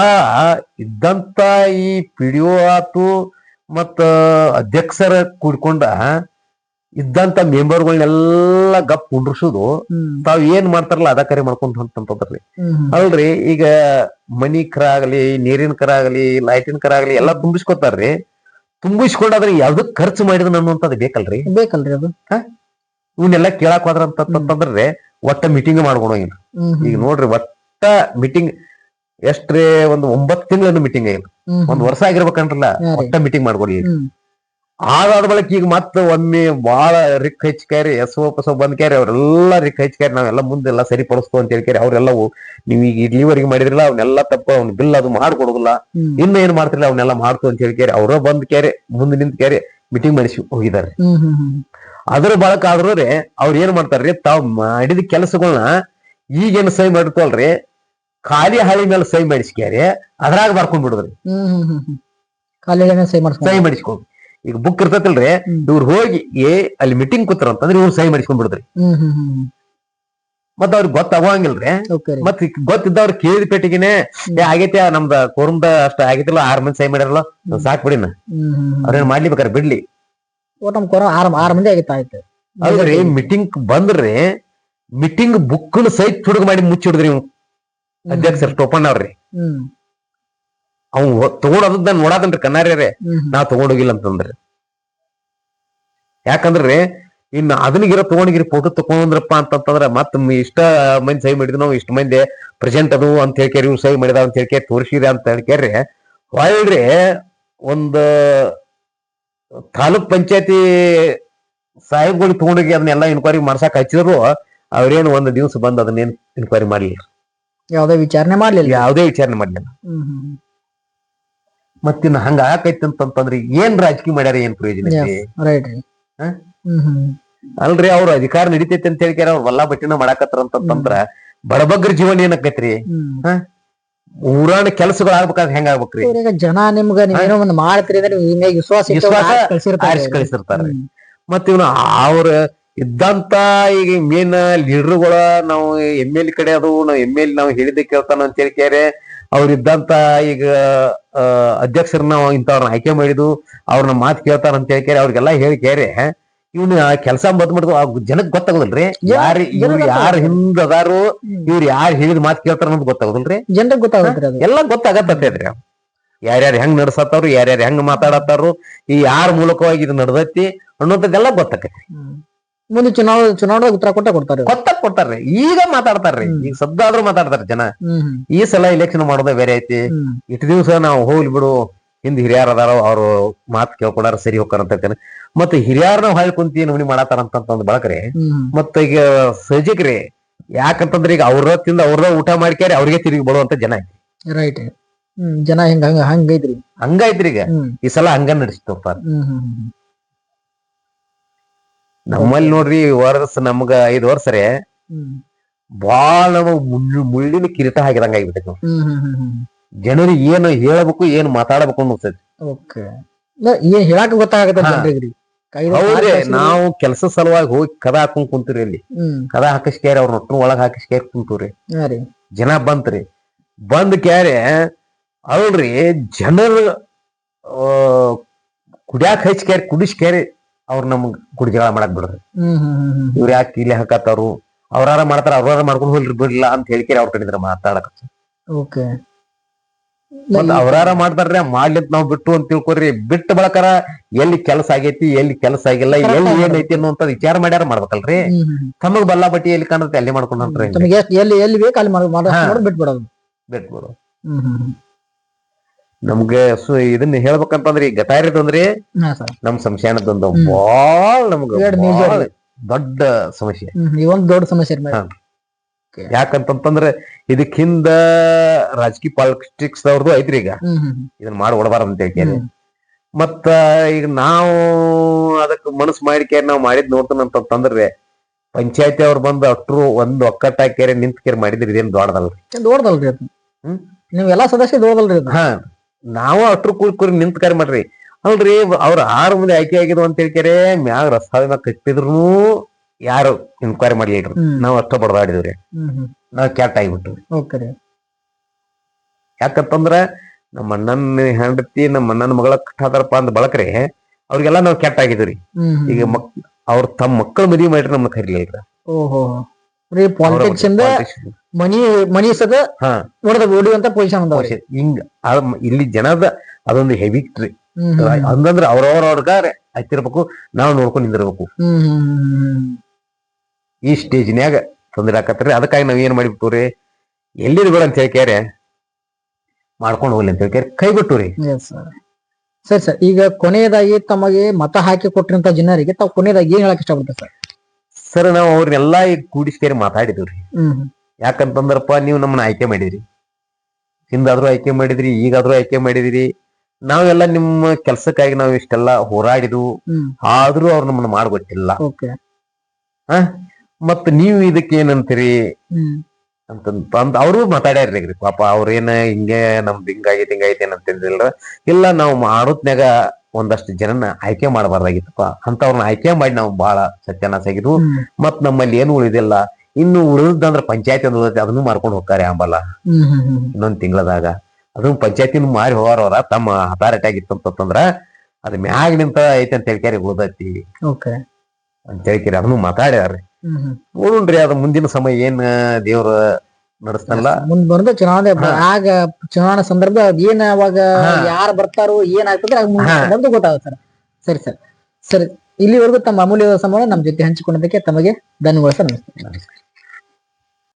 ಇದ್ದಂತ ಈ ಪಿಡಿಒ ಆತು ಮತ್ತ ಅಧ್ಯಕ್ಷರ ಕೂಡ್ಕೊಂಡ ಇದ್ದಂತ ಮೆಂಬರ್ಗಳನ್ನೆಲ್ಲ ಗಪ್ ಕುಂಡ್ರಸುದು. ತಾವ್ ಏನ್ ಮಾಡ್ತಾರಲ್ಲ ಅದ ಕರೆ ಮಾಡ್ಕೊಂಡ್ ಹೊಂಟಂತದ್ರಿ. ಅಲ್ರಿ ಈಗ ಮನಿ ಕರ ಆಗ್ಲಿ ನೀರಿನ ಕರ ಆಗ್ಲಿ ಲೈಟಿನ ಕರ ಆಗ್ಲಿ ಎಲ್ಲಾ ತುಂಬಿಸ್ಕೊತಾರ್ರಿ. ತುಂಬಿಸ್ಕೊಂಡಾದ್ರೆ ಯಾವ್ದಕ್ ಖರ್ಚು ಮಾಡಿದ ಅನ್ನುವಂಥದ್ದು ಬೇಕಲ್ರಿ? ಬೇಕಲ್ರಿ ಅದು. ಇವನ್ನೆಲ್ಲ ಕೇಳಾಕ್ ಹೋದ್ರ ಅಂತಂದ್ರೆ ಒಟ್ಟ ಮೀಟಿಂಗ್ ಹ್ಮ್ ಈಗ ನೋಡ್ರಿ ಒಟ್ಟ ಮೀಟಿಂಗ್ ಎಷ್ಟ್ರಿ ಒಂದು ಒಂಬತ್ ತಿಂಗಳ ಮೀಟಿಂಗ್ ಆಗಿಲ್ಲ ಒಂದ್ ವರ್ಷ ಆಗಿರ್ಬೇಕಂದ್ರಲ್ಲ ಒಟ್ಟ ಮೀಟಿಂಗ್ ಮಾಡ್ಕೊಡಿ ಆದಾದ ಬಳಿಕ ಈಗ ಮತ್ತೆ ಒಮ್ಮೆ ಬಾಳ ರಿಕ್ ಹೆಚ್ಚಿಕಾರಿ ಎಸ್ ವಾಪಸ್ ಪಸ್ ಬಂದ್ ಕ್ಯಾರಿ ಅವರೆಲ್ಲ ರಿಕ್ ಹೆಚ್ಚಿಕಾರಿ ನಾವೆಲ್ಲ ಮುಂದೆಲ್ಲ ಸರಿಪಡಿಸ್ಕೊ ಅಂತ ಹೇಳ್ಕಾರಿ ಅವರೆಲ್ಲವೂ ನೀವ್ ಈಗ ಇಲ್ಲಿವರೆಗೆ ಮಾಡಿದ್ರಲ್ಲ ಅವನ್ನೆಲ್ಲ ತಪ್ಪ ಅವ್ನ ಬಿಲ್ ಅದು ಮಾಡ್ಕೊಡುದಿಲ್ಲ ಇನ್ನ ಏನ್ ಮಾಡ್ತಿರ್ಲಿಲ್ಲ ಅವನ್ನೆಲ್ಲ ಮಾಡ್ಕೊ ಅಂತ ಹೇಳ್ಕಾರಿ ಅವ್ರ ಬಂದ್ ಕ್ಯಾರಿ ಮುಂದೆ ನಿಂತ ಕ್ಯಾರಿ ಮೀಟಿಂಗ್ ಮಾಡಿಸಿ ಹೋಗಿದ್ದಾರೆ. ಅದ್ರ ಬಳಕ ಆದ್ರೂ ಅವ್ರ ಏನ್ ಮಾಡ್ತಾರ್ರಿ ತಾವ್ ಮಾಡಿದ ಕೆಲಸಗಳನ್ನ ಈಗೇನು ಸಹಿ ಮಾಡಿರ್ತವಲ್ರಿ ಖಾಲಿ ಹಾಳಿ ಮೇಲೆ ಸಹಿ ಮಾಡಿಸ್ಕ್ಯಾರಿ ಅದ್ರಾಗ ಬರ್ಕೊಂಡ್ ಬಿಡುದ್ರಿ ಖಾಲಿ ಸಹಿ ಮಾಡಿಸ್ಕೊಂಡು ಈಗ ಬುಕ್ ಇರ್ತೈತಲ್ರಿ. ಇವ್ರು ಹೋಗಿ ಏ ಅಲ್ಲಿ ಮೀಟಿಂಗ್ ಕೂತಾರ ಅಂತಂದ್ರೆ ಇವ್ರು ಸಹಿ ಮಾಡಿಸ್ಕೊಂಡ್ ಹ್ಮ್ ಮತ್ತ ಅವ್ರಿಗೆ ಗೊತ್ತಾಗಂಗಿಲ್ರಿ. ಓಕೆ ರೀ. ಮತ್ ಗೊತ್ತಿದ್ದವ್ರ ಕೇಳಿದ ಪೇಟಿಗೆನೆ ಏ ಆಗೈತೆ ನಮ್ದ ಕೋರ್ಮ್ದ ಅಷ್ಟ ಆಗೈತಿಲ್ಲ ಆರ್ ಮಂದಿ ಸಹಿ ಮಾಡ್ಯಾರಲ್ಲ ಸಾಕ್ ಬಿಡಿನ. ಅವ್ರೇನ್ ಮಾಡ್ಲಿ ಬೇಕಾರೆ ಬಿಡ್ಲಿ. ಒಟ್ಟು ನಮ್ ಕೊರ ಆರ್ ಆರ್ ಮಂದಿ ಆಗೈತ ಆಯ್ತು. ಹೌದ್ರಿ ಮೀಟಿಂಗ್ ಬಂದ್ರಿ ಮೀಟಿಂಗ್ ಬುಕ್ ಸಹಿತ ಹುಡುಗ ಮಾಡಿ ಮುಚ್ಚಿಡುದ್ರಿ ನೀವು ಅಧ್ಯಕ್ಷ ಅಧ್ಯಕ್ಷರ್ ಟೋಪಣ್ಣ ಅವ್ರಿ ಅವ್ನ್ ತಗೊಂಡದ ನೋಡಾದನ್ರಿ ಕನ್ನಾರ್ಯಾರೆ ನಾ ತಗೊಂಡೋಗಿಲ್ಲ ಅಂತಂದ್ರೆ. ಯಾಕಂದ್ರೆ ಇನ್ನು ಅದನ್ನಿಗಿರೋ ತಗೊಂಡಿಗಿರಿ ಫೋಟೋ ತಗೊಂಡ್ರಪ್ಪ ಅಂತಂದ್ರ ಮತ್ ಇಷ್ಟ ಮಂದಿ ಸಹಿ ಮಾಡಿದ್ವಿ ನಾವು ಇಷ್ಟ ಮಂದಿ ಪ್ರೆಸೆಂಟ್ ಅದು ಅಂತ ಹೇಳ್ಕೇರಿ ಇವ್ ಸಹಿ ಮಾಡಿದ ಅಂತ ಹೇಳ್ಕೇರಿ ತೋರಿಸಿರಿ ಅಂತ ಹೇಳ್ಕೇರಿ ಹೊಳ್ರಿ ಒಂದ್ ತಾಲೂಕ್ ಪಂಚಾಯತಿ ಸಾಹೇಬ್ಗಳಿಗೆ ತಗೊಂಡೋಗಿ ಅದನ್ನೆಲ್ಲ ಇನ್ಕ್ವೈರಿ ಮಾಡ್ಸಕ್ ಹಚ್ಚಿದ್ರು ಅವ್ರೇನು ಒಂದ್ ದಿವ್ಸ ಬಂದ್ ಅದನ್ನೇನ್ ಇನ್ಕ್ವೈರಿ ಮಾಡ್ಲಿಲ್ಲ. ಯಾವ್ದೇ ವಿಚಾರಣೆ ಮಾಡ್ಲಿಲ್ಲ. ಯಾವ್ದೇ ವಿಚಾರಣೆ ಮಾಡ್ಲಿಲ್ಲ. ಮತ್ತಿನ್ನ ಹಂಗ ಆಕೈತಿ ಅಂತಂತಂದ್ರೆ ಏನ್ ರಾಜಕೀಯ ಮಾಡ್ಯಾರ ಏನ್ ಪ್ರಯೋಜನ ಐತಿ? ಅಲ್ರಿ ಅವ್ರ ಅಧಿಕಾರ ನಡಿತೈತಿ ಅಂತ ಹೇಳಿ ಅವ್ರ ವಲ್ಲಾ ಬಟ್ಟಿನ ಮಾಡಾಕತ್ತಾರ ಅಂತಂತಂದ್ರ ಬಡಬಗ್ರ ಜೀವನ ಏನಾಕೈತ್ರಿ ಹ್ಮ್. ಊರಾಣ ಕೆಲಸಗಳು ಆಗ್ಬೇಕಾದ್ರೆ ಹೆಂಗ ಆಗ್ಬೇಕ್ರಿ? ಜನ ನಿಮ್ಗ ನೀವೇನೋ ಒಂದ್ ಮಾಡ್ತೀರಿ ಅಂದ್ರೆ ವಿಶ್ವಾಸ ಆರ್ಸಿ ಕಳ್ಸಿರ್ತಾರೆ ಆರಿಸಿ ಕಳಿಸಿರ್ತಾರ. ಹ್ಮ್. ಮತ್ ಇವ್ನ ಅವ್ರ ಇದ್ದಂತ ಈಗ ಮೇನ್ ಲೀಡರ್ಗಳ ನಾವು ಎಂ ಎಲ್ ಕಡೆ ಅದು ನಾವು ಎಂ ಎಲ್ ನಾವು ಹೇಳಿದ ಕೇಳ್ತಾನ ಅಂತ ಹೇಳ್ಕ್ಯಾರೆ. ಅವ್ರ ಇದ್ದಂತ ಈಗ ಅಧ್ಯಕ್ಷರನ್ನ ಇಂಥವ್ರನ್ನ ಆಯ್ಕೆ ಮಾಡಿದ್ದು ಅವ್ರನ್ನ ಮಾತು ಕೇಳ್ತಾರ ಅಂತ ಹೇಳಿ ಅವ್ರಿಗೆಲ್ಲ ಕೇರಿ. ಇವ್ನ ಕೆಲಸ ಮಾಡಿದ್ರು ಆ ಜನಕ್ ಗೊತ್ತಾಗೋದಿಲ್ರಿ? ಯಾರ ಇವ್ರು ಯಾರು ಹಿಂದ ಅದಾರು ಇವ್ರು ಯಾರು ಹೇಳಿದ ಮಾತು ಕೇಳ್ತಾರ ಅನ್ನೋದು ಗೊತ್ತಾಗೋದಿಲ್ರಿ? ಜನರಿಗೆ ಗೊತ್ತಾಗ ಎಲ್ಲ ಗೊತ್ತಾಗತ್ತೈತ್ರಿ ಯಾರ್ಯಾರು ಹೆಂಗ್ ನಡ್ಸತ್ತಾರು ಯಾರ್ಯಾರು ಹೆಂಗ್ ಮಾತಾಡತ್ತಾರು ಈ ಯಾರ ಮೂಲಕವಾಗಿ ಇದು ನಡ್ದೈತಿ ಅನ್ನೋದೆಲ್ಲ ಗೊತ್ತಾಕೈತಿ. ಮುಂದೆ ಚುನಾವಣೆ ಚುನಾವಣೆ ಉತ್ತರ ಕೊಟ್ಟ ಕೊಡ್ತಾರೆ. ಕೊಟ್ಟ ಕೊಡ್ತಾರ್ರಿ ಈಗ ಮಾತಾಡ್ತಾರ್ರಿ. ಈಗ ಈಗ ಸದ್ದಾದ್ರೂ ಮಾತಾಡ್ತಾರ ಜನ. ಈ ಸಲ ಇಲೆಕ್ಷನ್ ಮಾಡೋದ ಬೇರೆ ಐತಿ. ಇಟ್ ದಿವಸ ನಾವು ಹೋಗ್ಲಿ ಬಿಡು. ಹಿಂದ್ ಹಿರಿಯರ್ ಅದಾರ ಅವ್ರು ಮಾತ್ ಕೇಳ್ಕೊಡಾರ ಸರಿ ಹೋಗ್ತಾರ ಅಂತ ಹೇಳ್ತೇನೆ. ಮತ್ತೆ ಹಿರಿಯರ್ನ ಹೊಳ್ ಕುಂತಿ ನೋಡಿ ಮಾಡತಾರ ಅಂತಂದ್ ಬಳಕ್ರಿ. ಮತ್ತ ಈಗ ಸಹಜಕ್ರಿ ಯಾಕಂತಂದ್ರೆ ಈಗ ಅವ್ರ ತಿಂದ ಅವ್ರ ಊಟ ಮಾಡ್ಕ್ಯಾರಿ ಅವ್ರಿಗೆ ತಿರುಗಿ ಬರುವಂತ ಜನ ಐತಿ. ರೈಟ್ ಜನ ಹಿಂಗ ಹಂಗ ಹಂಗೈತ್ರಿ ಹಂಗೈತ್ರಿ ಈಗ. ಈ ಸಲ ಹಂಗ ಹ್ಮ್. ನಮ್ಮಲ್ಲಿ ನೋಡ್ರಿ ವರ್ಷ ನಮ್ಗ ಐದ್ ವರ್ಷ ರೀ ಬಾಳ ನಮಗ್ ಮುಳ್ಳು ಮುಳ್ಳಿನ ಕಿರೀಟ ಹಾಕಿದಂಗ ಆಗ್ಬಿಟ್ಟೈತಿ ನಾವು. ಹ್ಮ್ ಜನರಿಗೆ ಏನು ಹೇಳಬೇಕು ಏನ್ ಮಾತಾಡ್ಬೇಕು ಅನ್ನಿಸ್ತೈತಿ. ಓಕೆ. ಏನ್ ಹೇಳಾಕ ಗೊತ್ತಾಗತ್ತ ಹೌದ್ರಿ ನಾವು ಕೆಲಸ ಸಲುವಾಗಿ ಹೋಗಿ ಕದ ಹಾಕೊಂಡ್ ಕುಂತೀರಿ ಅಲ್ಲಿ. ಕದ ಹಾಕಿಸ್ಕ್ಯಾರಿ ಅವ್ರ ಒಟ್ಟು ಒಳಗ್ ಹಾಕಿಸ್ಕ್ಯಾರಿ ಕುಂತವ್ರಿ ಜನ ಬಂತ್ರಿ. ಬಂದ್ ಕ್ಯಾರೆ ಅಲ್ರಿ ಜನರ ಕುಡ್ಯಾಕ ಹಚ್ಕ್ಯಾರಿ ಕುಡಿಸ್ಕ್ಯಾರಿ ಅವ್ರ ನಮ್ಗ್ ಕುಡಿಜಗಳ ಮಾಡಕ್ ಬಿಡ್ರಿ. ಇವ್ರ ಯಾಕೆ ಇಲ್ಲಿ ಹಾಕತ್ತಾರು ಅವ್ರಾರ ಮಾಡ್ತಾರ ಅವ್ರಾರ ಮಾಡ್ಕೊಂಡು ಹೋಗ್ಲಿ ಬಿಡ್ಲಿಲ್ಲ ಅಂತ ಹೇಳ್ಕೇರಿ ಅವ್ರ ಕಡೆ ಮಾತಾಡಕ ಓಕೆ. ಅವ್ರಾರ ಮಾಡ್ತಾರ್ರಿ ಮಾಡ್ಲಿ ಅಂತ ನಾವ್ ಬಿಟ್ಟು ಅಂತ ತಿಳ್ಕೊರಿ. ಬಿಟ್ಟ ಬಳಕರ ಎಲ್ಲಿ ಕೆಲಸ ಆಗೈತಿ ಎಲ್ಲಿ ಕೆಲಸ ಆಗಿಲ್ಲ ಎಲ್ಲಿ ಏನೈತಿ ಅನ್ನುವಂತ ವಿಚಾರ ಮಾಡ್ಯಾರ ಮಾಡ್ಬೇಕಲ್ರಿ. ತಮಗ್ ಬಲ್ಲ ಬಟ್ಟಿ ಎಲ್ಲಿ ಕಾಣತ್ತೆ ಅಲ್ಲಿ ಮಾಡ್ಕೊಂಡ್ರಿ ಎಲ್ಲಿ ಎಲ್ಲಿ ಬೇಕು ಅಲ್ಲಿ ಬಿಟ್ಬಿಡೋದು. ಬಿಟ್ಬಿಡೋದು ನಮ್ಗೆ ಸು ಇದನ್ನ ಹೇಳ್ಬೇಕಂತಂದ್ರಿ ಈ ಹಾ ಸರ್. ನಮ್ ಸಂಶಯನದೊಂದು ಹ್ಮ್. ಬಾಳ ನಮ್ಗ ಎರಡ್ major. ಬಾಳ ದೊಡ್ಡ ಸಮಸ್ಯೆ. ಹ್ಮ್ ಹ್ಮ್. ದೊಡ್ಡ ಸಮಸ್ಯೆ ಯಾಕಂತಂತಂದ್ರೆ ಯಾಕಂತಂತಂದ್ರ ಇದಕ್ ಹಿಂದ ರಾಜಕೀಯ ಪಾಲಿಟಿಕ್ಸ್ ಅವ್ರದ್ದು ಐತ್ರಿ ಈಗ. ಹ್ಮ್ ಹ್ಮ್ ಇದನ್ನ ಮಾಡಿ ಓಡಬಾರ್ದು ಅಂತ ಹೇಳ್ತೇನೆ. ಹ್ಮ್. ಮತ್ತ ಈಗ ನಾವು ಅದಕ್ಕೆ ಮನಸ್ ಮಾಡಿಕೇರಿ ನಾವು ಮಾಡಿದ್ ನೋಡ್ತಾನಂತಂದ್ರೆ ಪಂಚಾಯತಿ ಅವ್ರು ಬಂದು ಅಟ್ರು ಒಂದ್ ಒಕ್ಕಟ್ಟಾಕ್ಯಾರಿ ನಿಂತ ಕೇರಿ ಮಾಡಿದ್ರಿ ಇದೇನ್ ದೊಡ್ಡದಲ್ರಿ? ದೊಡ್ಡದಲ್ರಿ ಅದು. ಹ್ಮ್. ನೀವೆಲ್ಲಾ ಎಲ್ಲಾ ಸದಸ್ಯ ದೊಡ್ಡದಲ್ರಿ ಅದು. ಹಾ. ನಾವು ಅಷ್ಟು ಕೂರಿ ಕೂರಿ ನಿಂತ ಕರೆ ಮಾಡ್ರಿ. ಅಲ್ರಿ ಅವ್ರ ಆರು ಮಂದಿ ಆಯ್ಕೆ ಆಗಿದ್ವು ಅಂತ ಹೇಳ್ಕೆರೆ ಮ್ಯಾಗ ರಸ್ತಾವಿನ ಕಟ್ಟಿದ್ರು ಯಾರು ಇನ್ಕ್ವೈರಿ ಮಾಡ್ಲಿಲ್ರಿ ನಾವ್ ಅಷ್ಟ ಬಡದಾಡಿದ್ರಿ ನಾವ್ ಕ್ಯಾಟ್ ಆಗಿಬಿಟ್ಟು ಯಾಕಂತಂದ್ರ ನಮ್ಮ ಅಣ್ಣನ ಹೆಂಡತಿ ನಮ್ಮ ಅಣ್ಣನ ಮಗಳ ಕಟ್ಟಾದಾರಪ್ಪ ಅಂದ್ ಬಳಕ್ರಿ ಅವ್ರಿಗೆಲ್ಲಾ ನಾವ್ ಕೆಟ್ಟ ಹ್ಮ್. ಈಗ ಮಕ್ ಅವ್ರ ತಮ್ಮ ಮಕ್ಕಳ ಮದುವೆ ಮಾಡ್ರಿ ನಮ್ನ ಕರಿಲಿಲ್ಲ ರೀ ಮನಿ ಮನಿ ಸದ ಹಾ. ಹೊಡೆದ ಓಡುವಂತ ಪೊಸಿಷನ್ ಹಿಂಗ್ ಹಿಂಗ ಇಲ್ಲಿ ಜನದ ಅದೊಂದು ಹೆವಿ ಟ್ರಿ ಹ್ಮ್ ಹಂಗಂದ್ರ ಅವ್ರವ್ರವ್ರಗಾರ ಹತ್ತಿರ್ಬೇಕು ನಾವು ನೋಡ್ಕೊಂಡ್ ನಿಂದಿರ್ಬೇಕು. ಈ ಸ್ಟೇಜ್ನ್ಯಾಗ ತೊಂದ್ರೆ ಆಕತ್ರಿ. ಅದಕ್ಕಾಗಿ ನಾವ್ ಏನ್ ಮಾಡಿಬಿಟ್ಟುರಿ? ಎಲ್ಲಿರ್ ಬೇಡ ಅಂತ ಹೇಳ್ಕ್ಯಾರೆ? ಮಾಡ್ಕೊಂಡು ಹೋಗ್ಲಿ ಅಂತ ಹೇಳ್ಕ್ಯಾರೆ. ಕೈ ಬಿಟ್ಟುರಿ ಎಸ್ ಸರ್ ಸರಿ. ಈಗ ಕೊನೆಯದಾಗಿ ತಮಗೆ ಮತ ಹಾಕಿ ಕೊಟ್ಟಿರಂತ ಜನರಿಗೆ ತಾವು ಕೊನೆಯದಾಗಿ ಏನ್ ಹೇಳಕ್ ಇಷ್ಟಪಡ್ತಾರೆ ಸರ್? ಸರ್ ನಾವು ಅವ್ರನ್ನೆಲ್ಲಾ ಈಗ ಕೂಡಿಸ್ಕೇರಿ ಮಾತಾಡಿದ್ವಿ ಹ್ಮ್. ಯಾಕಂತಂದ್ರಪ್ಪ ನೀವು ನಮ್ಮನ್ನ ಆಯ್ಕೆ ಮಾಡಿದ್ರಿ. ಹಿಂದಾದ್ರೂ ಆಯ್ಕೆ ಮಾಡಿದ್ರಿ ಈಗಾದ್ರೂ ಆಯ್ಕೆ ಮಾಡಿದಿರಿ. ನಾವೆಲ್ಲ ನಿಮ್ಮ ಕೆಲ್ಸಕ್ಕಾಗಿ ನಾವು ಇಷ್ಟೆಲ್ಲ ಹೋರಾಡಿದ್ವು ಆದ್ರೂ ಅವ್ರು ನಮ್ಮನ್ನ ಮಾಡ್ಗೊಟ್ಟಿಲ್ಲ ಮತ್ತ ಮತ್ ನೀವು ಇದಕ್ಕೆ ಏನಂತೀರಿ? ಅಂತಂತ ಅವರು ಮಾತಾಡ್ಯಾರ್ರಿ ಪಾಪ ಅವ್ರೇನ ಹಿಂಗೆ ನಮ್ದು ಹಿಂಗಾಗೈತಿ ಹಿಂಗೈತಿ ಏನಂತಿಲ್ಲ ಇಲ್ಲ ನಾವು ಮಾಡೋತ್ನಾಗ ಒಂದಷ್ಟು ಜನನ ಆಯ್ಕೆ ಮಾಡಬಾರ್ದಾಗಿತ್ತಪ್ಪ. ಅಂತವ್ರನ್ನ ಆಯ್ಕೆ ಮಾಡಿ ನಾವು ಬಹಳ ಸತ್ಯನಾಸ ಆಗಿದ್ವು. ಮತ್ ನಮ್ಮಲ್ಲಿ ಏನು ಉಳಿದಿಲ್ಲ. ಇನ್ನು ಉಳಿದಂದ್ರ ಪಂಚಾಯತಿ ಉಳಿದೈತಿ, ಅದನ್ನು ಮಾರ್ಕೊಂಡು ಹೋಗ್ತಾರೆ ಆಂಬಲ್ಲ ಹ್ಮ್ ಇನ್ನೊಂದ್ ತಿಂಗಳದಾಗ. ಅದನ್ನ ಪಂಚಾಯತಿನ ಮಾರಿ ಹೋಗಾರವ್ರ ತಮ್ಮ ಅಥಾರಿಟಿ ಆಗಿತ್ತು ಅಂತಂದ್ರ ಅದ್ ಮ್ಯಾಗ ನಿಂತ ಐತಿ ಅಂತ ಹೇಳ್ಕ್ಯಾರಿ ಉಳ್ದೈತಿ. ಅಂತ ಹೇಳ್ಕ್ಯಾರಿ ಅದನ್ನು ಮಾತಾಡ್ಯಾರ್ರಿ. ನೋಡುಣ್ರಿ ಅದ ಮುಂದಿನ ಸಮಯ ಏನ್ ದೇವ್ರ ನಡೆಸ್ತಲ್ಲ ಮುಂದ್ ಬಂದ ಚುನಾವಣೆ ಆಗ ಚುನಾವಣಾ ಸಂದರ್ಭ ಏನ್ ಅವಾಗ. ಯಾರು ಬರ್ತಾರೋ ಏನ್ ಆಗ್ತದೆ ಆಗ ಮುಂದೆ ಗೊತ್ತಾಗುತ್ತೆ ಸರ್. ಸರಿ ಸರ್. ಸರಿ ಇಲ್ಲಿವರೆಗೂ ತಮ್ಮ ಅಮೂಲ್ಯವಾದ ಸಮಯ ನಮ್ಮ ಜೊತೆ ಹಂಚಿಕೊಂಡದಕ್ಕೆ ತಮಗೆ ಧನ್ಯವಾದ ಸರ್. ನಮಸ್ತೆ. ನಮಸ್ಕಾರ